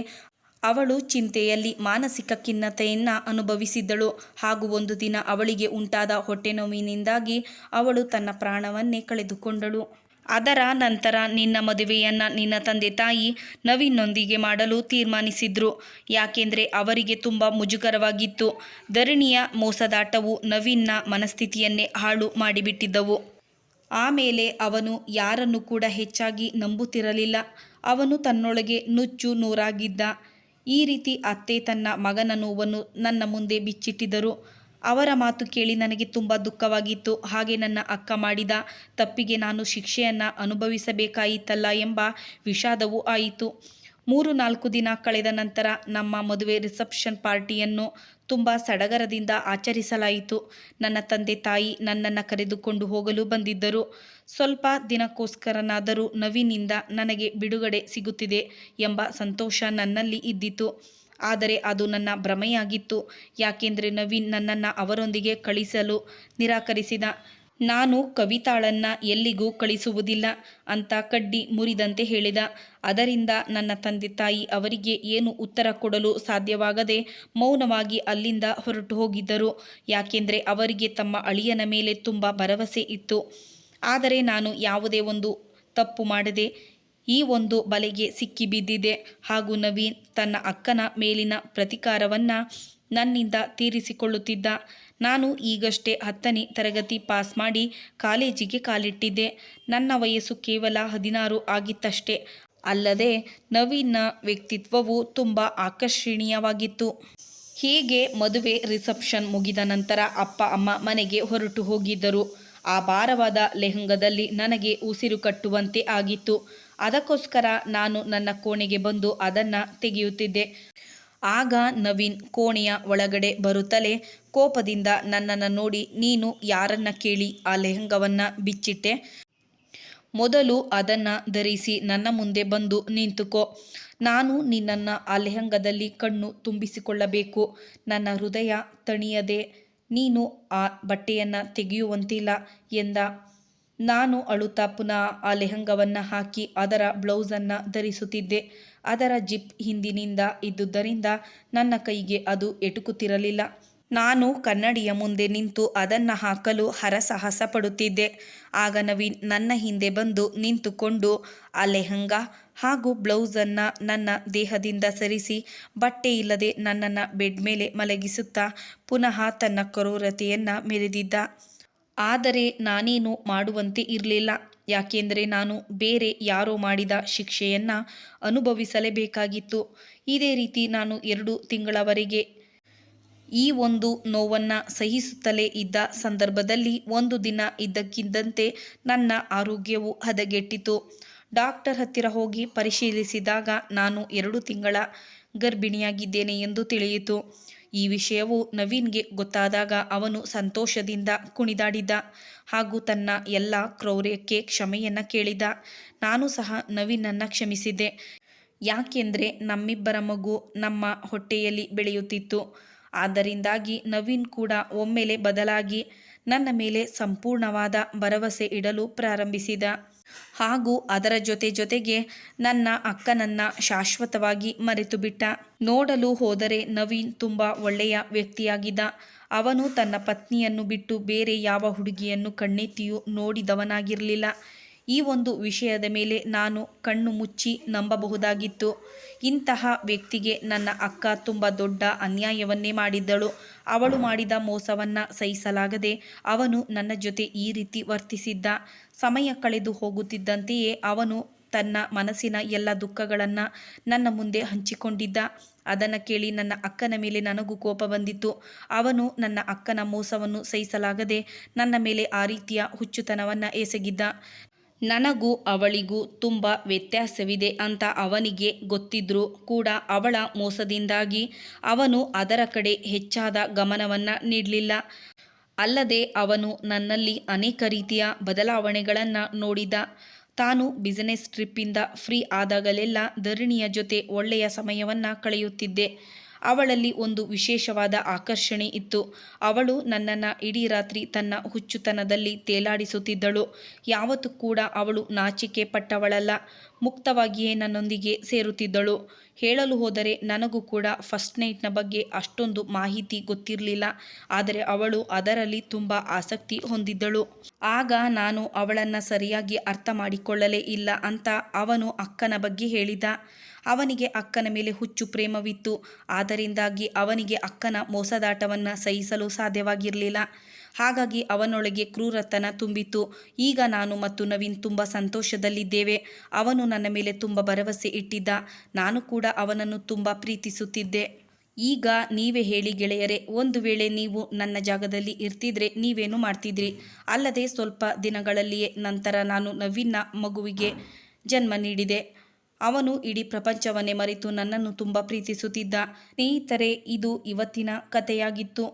ಅವಳು ಚಿಂತೆಯಲ್ಲಿ ಮಾನಸಿಕ ಖಿನ್ನತೆಯನ್ನು ಅನುಭವಿಸಿದ್ದಳು. ಹಾಗೂ ಒಂದು ದಿನ ಅವಳಿಗೆ ಉಂಟಾದ ಹೊಟ್ಟೆ ನೋವಿನಿಂದಾಗಿ ಅವಳು ತನ್ನ ಪ್ರಾಣವನ್ನೇ ಕಳೆದುಕೊಂಡಳು. ಅದರ ನಂತರ ನಿನ್ನ ಮದುವೆಯನ್ನು ನಿನ್ನ ತಂದೆ ತಾಯಿ ನವೀನ್ನೊಂದಿಗೆ ಮಾಡಲು ತೀರ್ಮಾನಿಸಿದ್ರು. ಯಾಕೆಂದರೆ ಅವರಿಗೆ ತುಂಬ ಮುಜುಗರವಾಗಿತ್ತು. ಧರಣಿಯ ಮೋಸದಾಟವು ನವೀನ್ನ ಮನಸ್ಥಿತಿಯನ್ನೇ ಹಾಳು ಮಾಡಿಬಿಟ್ಟಿದ್ದವು. ಆಮೇಲೆ ಅವನು ಯಾರನ್ನು ಕೂಡ ಹೆಚ್ಚಾಗಿ ನಂಬುತ್ತಿರಲಿಲ್ಲ. ಅವನು ತನ್ನೊಳಗೆ ನುಚ್ಚು ನೂರಾಗಿದ್ದ. ಈ ರೀತಿ ಅತ್ತೆ ತನ್ನ ಮಗನ ನೋವನ್ನು ನನ್ನ ಮುಂದೆ ಬಿಚ್ಚಿಟ್ಟಿದ್ದರು. ಅವರ ಮಾತು ಕೇಳಿ ನನಗೆ ತುಂಬ ದುಃಖವಾಗಿತ್ತು. ಹಾಗೆ ನನ್ನ ಅಕ್ಕ ಮಾಡಿದ ತಪ್ಪಿಗೆ ನಾನು ಶಿಕ್ಷೆಯನ್ನು ಅನುಭವಿಸಬೇಕಾಯಿತಲ್ಲ ಎಂಬ ವಿಷಾದವೂ ಆಯಿತು. ಮೂರು ನಾಲ್ಕು ದಿನ ಕಳೆದ ನಂತರ ನಮ್ಮ ಮದುವೆ ರಿಸೆಪ್ಷನ್ ಪಾರ್ಟಿಯನ್ನು ತುಂಬ ಸಡಗರದಿಂದ ಆಚರಿಸಲಾಯಿತು. ನನ್ನ ತಂದೆ ತಾಯಿ ನನ್ನನ್ನು ಕರೆದುಕೊಂಡು ಹೋಗಲು ಬಂದಿದ್ದರು. ಸ್ವಲ್ಪ ದಿನಕ್ಕೋಸ್ಕರನಾದರೂ ನವಿನಿಂದ ನನಗೆ ಬಿಡುಗಡೆ ಸಿಗುತ್ತಿದೆ ಎಂಬ ಸಂತೋಷ ನನ್ನಲ್ಲಿ ಇದ್ದಿತು. ಆದರೆ ಅದು ನನ್ನ ಭ್ರಮೆಯಾಗಿತ್ತು. ಯಾಕೆಂದರೆ ನವೀನ್ ನನ್ನನ್ನು ಅವರೊಂದಿಗೆ ಕಳಿಸಲು ನಿರಾಕರಿಸಿದ. ನಾನು ಕವಿತಾಳನ್ನು ಎಲ್ಲಿಗೂ ಕಳಿಸುವುದಿಲ್ಲ ಅಂತ ಕಡ್ಡಿ ಮುರಿದಂತೆ ಹೇಳಿದ. ಅದರಿಂದ ನನ್ನ ತಂದೆ ತಾಯಿ ಅವರಿಗೆ ಏನು ಉತ್ತರ ಕೊಡಲು ಸಾಧ್ಯವಾಗದೆ ಮೌನವಾಗಿ ಅಲ್ಲಿಂದ ಹೊರಟು ಹೋಗಿದ್ದರು. ಯಾಕೆಂದರೆ ಅವರಿಗೆ ತಮ್ಮ ಅಳಿಯನ ಮೇಲೆ ತುಂಬ ಭರವಸೆ ಇತ್ತು. ಆದರೆ ನಾನು ಯಾವುದೇ ಒಂದು ತಪ್ಪು ಮಾಡದೆ ಈ ಒಂದು ಬಲೆಗೆ ಸಿಕ್ಕಿಬಿದ್ದಿದೆ. ಹಾಗೂ ನವೀನ್ ತನ್ನ ಅಕ್ಕನ ಮೇಲಿನ ಪ್ರತಿಕಾರವನ್ನ ನನ್ನಿಂದ ತೀರಿಸಿಕೊಳ್ಳುತ್ತಿದ್ದ. ನಾನು ಈಗಷ್ಟೇ ಹತ್ತನೇ ತರಗತಿ ಪಾಸ್ ಮಾಡಿ ಕಾಲೇಜಿಗೆ ಕಾಲಿಟ್ಟಿದ್ದೆ. ನನ್ನ ವಯಸ್ಸು ಕೇವಲ ಹದಿನಾರು ಆಗಿತ್ತಷ್ಟೇ. ಅಲ್ಲದೆ ನವೀನ್ನ ವ್ಯಕ್ತಿತ್ವವು ತುಂಬ ಆಕರ್ಷಣೀಯವಾಗಿತ್ತು. ಹೀಗೆ ಮದುವೆ ರಿಸೆಪ್ಷನ್ ಮುಗಿದ ನಂತರ ಅಪ್ಪ ಅಮ್ಮ ಮನೆಗೆ ಹೊರಟು ಹೋಗಿದ್ದರು. ಆ ಭಾರವಾದ ಲೆಹಂಗದಲ್ಲಿ ನನಗೆ ಉಸಿರು ಕಟ್ಟುವಂತೆ ಆಗಿತ್ತು. ಅದಕ್ಕೋಸ್ಕರ ನಾನು ನನ್ನ ಕೋಣೆಗೆ ಬಂದು ಅದನ್ನು ತೆಗೆಯುತ್ತಿದ್ದೆ. ಆಗ ನವೀನ್ ಕೋಣೆಯ ಒಳಗಡೆ ಬರುತ್ತಲೇ ಕೋಪದಿಂದ ನನ್ನನ್ನು ನೋಡಿ, ನೀನು ಯಾರನ್ನ ಕೇಳಿ ಆ ಲೆಹಂಗವನ್ನು ಬಿಚ್ಚಿಟ್ಟೆ? ಮೊದಲು ಅದನ್ನು ಧರಿಸಿ ನನ್ನ ಮುಂದೆ ಬಂದು ನಿಂತುಕೋ. ನಾನು ನಿನ್ನನ್ನು ಆ ಲೆಹಂಗದಲ್ಲಿ ಕಣ್ಣು ತುಂಬಿಸಿಕೊಳ್ಳಬೇಕು. ನನ್ನ ಹೃದಯ ತಣಿಯದೆ ನೀನು ಆ ಬಟ್ಟೆಯನ್ನು ತೆಗೆಯುವಂತಿಲ್ಲ ಎಂದ. ನಾನು ಅಳುತ್ತಾ ಪುನಃ ಆ ಲೆಹಂಗವನ್ನು ಹಾಕಿ ಅದರ ಬ್ಲೌಸನ್ನು ಧರಿಸುತ್ತಿದ್ದೆ. ಅದರ ಜಿಪ್ ಹಿಂದಿನಿಂದ ಇದ್ದುದರಿಂದ ನನ್ನ ಕೈಗೆ ಅದು ಎಟುಕುತ್ತಿರಲಿಲ್ಲ. ನಾನು ಕನ್ನಡಿಯ ಮುಂದೆ ನಿಂತು ಅದನ್ನು ಹಾಕಲು ಹರಸಾಹಸ ಪಡುತ್ತಿದ್ದೆ ಆಗ ನವೀನ್ ನನ್ನ ಹಿಂದೆ ಬಂದು ನಿಂತುಕೊಂಡು, ಆ ಲೆಹಂಗ ಹಾಗೂ ಬ್ಲೌಸನ್ನು ನನ್ನ ದೇಹದಿಂದ ಸರಿಸಿ ಬಟ್ಟೆ ಇಲ್ಲದೆ ನನ್ನನ್ನು ಬೆಡ್ ಮೇಲೆ ಮಲಗಿಸುತ್ತಾ ಪುನಃ ತನ್ನ ಕ್ರೂರತೆಯನ್ನು ಮೆರೆದಿದ್ದ. ಆದರೆ ನಾನೇನು ಮಾಡುವಂತೆ ಇರಲಿಲ್ಲ. ಯಾಕೆಂದರೆ ನಾನು ಬೇರೆ ಯಾರೋ ಮಾಡಿದ ಶಿಕ್ಷೆಯನ್ನು ಅನುಭವಿಸಲೇಬೇಕಾಗಿತ್ತು. ಇದೇ ರೀತಿ ನಾನು ಎರಡು ತಿಂಗಳವರೆಗೆ ಈ ಒಂದು ನೋವನ್ನು ಸಹಿಸುತ್ತಲೇ ಇದ್ದ ಸಂದರ್ಭದಲ್ಲಿ ಒಂದು ದಿನ ಇದ್ದಕ್ಕಿದ್ದಂತೆ ನನ್ನ ಆರೋಗ್ಯವು ಹದಗೆಟ್ಟಿತು. ಡಾಕ್ಟರ್ ಹತ್ತಿರ ಹೋಗಿ ಪರಿಶೀಲಿಸಿದಾಗ ನಾನು ಎರಡು ತಿಂಗಳ ಗರ್ಭಿಣಿಯಾಗಿದ್ದೇನೆ ಎಂದು ತಿಳಿಯಿತು. ಈ ವಿಷಯವು ನವೀನ್ಗೆ ಗೊತ್ತಾದಾಗ ಅವನು ಸಂತೋಷದಿಂದ ಕುಣಿದಾಡಿದ ಹಾಗೂ ತನ್ನ ಎಲ್ಲ ಕ್ರೌರ್ಯಕ್ಕೆ ಕ್ಷಮೆಯನ್ನು ಕೇಳಿದ. ನಾನು ಸಹ ನವೀನನ್ನು ಕ್ಷಮಿಸಿದ್ದೆ ಯಾಕೆಂದರೆ ನಮ್ಮಿಬ್ಬರ ಮಗು ನಮ್ಮ ಹೊಟ್ಟೆಯಲ್ಲಿ ಬೆಳೆಯುತ್ತಿತ್ತು. ಆದ್ದರಿಂದಾಗಿ ನವೀನ್ ಕೂಡ ಒಮ್ಮೆಲೆ ಬದಲಾಗಿ ನನ್ನ ಮೇಲೆ ಸಂಪೂರ್ಣವಾದ ಭರವಸೆ ಇಡಲು ಪ್ರಾರಂಭಿಸಿದ. ಹಾಗೂ ಅದರ ಜೊತೆ ಜೊತೆಗೆ ನನ್ನ ಅಕ್ಕನನ್ನ ಶಾಶ್ವತವಾಗಿ ಮರೆತು ಬಿಟ್ಟ ನೋಡಲು ಹೋದರೆ ನವೀನ್ ತುಂಬ ಒಳ್ಳೆಯ ವ್ಯಕ್ತಿಯಾಗಿದ್ದ. ಅವನು ತನ್ನ ಪತ್ನಿಯನ್ನು ಬಿಟ್ಟು ಬೇರೆ ಯಾವ ಹುಡುಗಿಯನ್ನು ಕಣ್ಣೆತ್ತಿಯೂ ನೋಡಿದವನಾಗಿರಲಿಲ್ಲ. ಈ ಒಂದು ವಿಷಯದ ಮೇಲೆ ನಾನು ಕಣ್ಣು ಮುಚ್ಚಿ ನಂಬಬಹುದಾಗಿತ್ತು. ಇಂತಹ ವ್ಯಕ್ತಿಗೆ ನನ್ನ ಅಕ್ಕ ತುಂಬ ದೊಡ್ಡ ಅನ್ಯಾಯವನ್ನೇ ಮಾಡಿದ್ದಳು. ಅವಳು ಮಾಡಿದ ಮೋಸವನ್ನು ಸಹಿಸಲಾಗದೆ ಅವನು ನನ್ನ ಜೊತೆ ಈ ರೀತಿ ವರ್ತಿಸಿದ್ದ. ಸಮಯ ಕಳೆದು ಹೋಗುತ್ತಿದ್ದಂತೆಯೇ ಅವನು ತನ್ನ ಮನಸ್ಸಿನ ಎಲ್ಲ ದುಃಖಗಳನ್ನು ನನ್ನ ಮುಂದೆ ಹಂಚಿಕೊಂಡಿದ್ದ. ಅದನ್ನು ಕೇಳಿ ನನ್ನ ಅಕ್ಕನ ಮೇಲೆ ನನಗೂ ಕೋಪ ಬಂದಿತ್ತು. ಅವನು ನನ್ನ ಅಕ್ಕನ ಮೋಸವನ್ನು ಸಹಿಸಲಾಗದೆ ನನ್ನ ಮೇಲೆ ಆ ರೀತಿಯ ಹುಚ್ಚುತನವನ್ನು ಎಸಗಿದ್ದ. ನನಗೂ ಅವಳಿಗೂ ತುಂಬ ವ್ಯತ್ಯಾಸವಿದೆ ಅಂತ ಅವನಿಗೆ ಗೊತ್ತಿದ್ರೂ ಕೂಡ ಅವಳ ಮೋಸದಿಂದಾಗಿ ಅವನು ಅದರ ಕಡೆ ಹೆಚ್ಚಾದ ಗಮನವನ್ನು ನೀಡಲಿಲ್ಲ. ಅಲ್ಲದೆ ಅವನು ನನ್ನಲ್ಲಿ ಅನೇಕ ರೀತಿಯ ಬದಲಾವಣೆಗಳನ್ನು ನೋಡಿದ. ತಾನು ಬಿಸಿನೆಸ್ ಟ್ರಿಪ್ಪಿಂದ ಫ್ರೀ ಆದಾಗಲೆಲ್ಲ ಧರಣಿಯ ಜೊತೆ ಒಳ್ಳೆಯ ಸಮಯವನ್ನು ಕಳೆಯುತ್ತಿದ್ದೆ. ಅವಳಲ್ಲಿ ಒಂದು ವಿಶೇಷವಾದ ಆಕರ್ಷಣೆ ಇತ್ತು. ಅವಳು ನನ್ನನ್ನು ಇಡೀ ರಾತ್ರಿ ತನ್ನ ಹುಚ್ಚುತನದಲ್ಲಿ ತೇಲಾಡಿಸುತ್ತಿದ್ದಳು. ಯಾವತ್ತೂ ಕೂಡ ಅವಳು ನಾಚಿಕೆ ಪಟ್ಟವಳಲ್ಲ. ಮುಕ್ತವಾಗಿಯೇ ನನ್ನೊಂದಿಗೆ ಸೇರುತ್ತಿದ್ದಳು. ಹೇಳಲು ಹೋದರೆ ನನಗೂ ಕೂಡ ಫಸ್ಟ್ ನೈಟ್ನ ಬಗ್ಗೆ ಅಷ್ಟೊಂದು ಮಾಹಿತಿ ಗೊತ್ತಿರಲಿಲ್ಲ. ಆದರೆ ಅವಳು ಅದರಲ್ಲಿ ತುಂಬ ಆಸಕ್ತಿ ಹೊಂದಿದ್ದಳು. ಆಗ ನಾನು ಅವಳನ್ನು ಸರಿಯಾಗಿ ಅರ್ಥ ಮಾಡಿಕೊಳ್ಳಲೇ ಇಲ್ಲ ಅಂತ ಅವನು ಅಕ್ಕನ ಬಗ್ಗೆ ಹೇಳಿದ. ಅವನಿಗೆ ಅಕ್ಕನ ಮೇಲೆ ಹುಚ್ಚು ಪ್ರೇಮವಿತ್ತು. ಆದ್ದರಿಂದಾಗಿ ಅವನಿಗೆ ಅಕ್ಕನ ಮೋಸದಾಟವನ್ನು ಸಹಿಸಲು ಸಾಧ್ಯವಾಗಿರಲಿಲ್ಲ. ಹಾಗಾಗಿ ಅವನೊಳಗೆ ಕ್ರೂರತನ ತುಂಬಿತು ಈಗ ನಾನು ಮತ್ತು ನವೀನ್ ತುಂಬ ಸಂತೋಷದಲ್ಲಿದ್ದೇವೆ. ಅವನು ನನ್ನ ಮೇಲೆ ತುಂಬ ಭರವಸೆ ಇಟ್ಟಿದ್ದ. ನಾನು ಕೂಡ ಅವನನ್ನು ತುಂಬ ಪ್ರೀತಿಸುತ್ತಿದ್ದೆ. ಈಗ ನೀವೇ ಹೇಳಿ ಗೆಳೆಯರೆ, ಒಂದು ವೇಳೆ ನೀವು ನನ್ನ ಜಾಗದಲ್ಲಿ ಇರ್ತಿದ್ರೆ ನೀವೇನು ಮಾಡ್ತಿದ್ರಿ? ಅಲ್ಲದೆ ಸ್ವಲ್ಪ ದಿನಗಳಲ್ಲಿಯೇ ನಂತರ ನಾನು ನವೀನ್ನ ಮಗುವಿಗೆ ಜನ್ಮ ನೀಡಿದೆ. ಅವನು ಇಡೀ ಪ್ರಪಂಚವನ್ನೇ ಮರೆತು ನನ್ನನ್ನು ತುಂಬ ಪ್ರೀತಿಸುತ್ತಿದ್ದ. ಸ್ನೇಹಿತರೆ, ಇದು ಇವತ್ತಿನ ಕಥೆಯಾಗಿತ್ತು.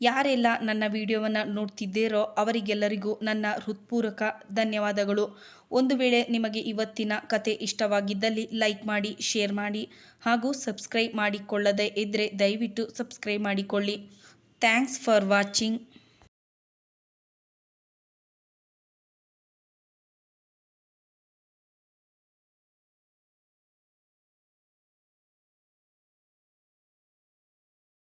ಯಾರೆಲ್ಲ ನನ್ನ ವಿಡಿಯೋವನ್ನು ನೋಡ್ತಿದ್ದೀರೋ ಅವರಿಗೆಲ್ಲರಿಗೂ ನನ್ನ ಹೃತ್ಪೂರ್ವಕ ಧನ್ಯವಾದಗಳು. ಒಂದು ವೇಳೆ ನಿಮಗೆ ಇವತ್ತಿನ ಕತೆ ಇಷ್ಟವಾಗಿದ್ದಲ್ಲಿ ಲೈಕ್ ಮಾಡಿ, ಶೇರ್ ಮಾಡಿ ಹಾಗೂ ಸಬ್ಸ್ಕ್ರೈಬ್ ಮಾಡಿಕೊಳ್ಳದೆ ಇದ್ದರೆ ದಯವಿಟ್ಟು ಸಬ್ಸ್ಕ್ರೈಬ್ ಮಾಡಿಕೊಳ್ಳಿ. Thanks for watching.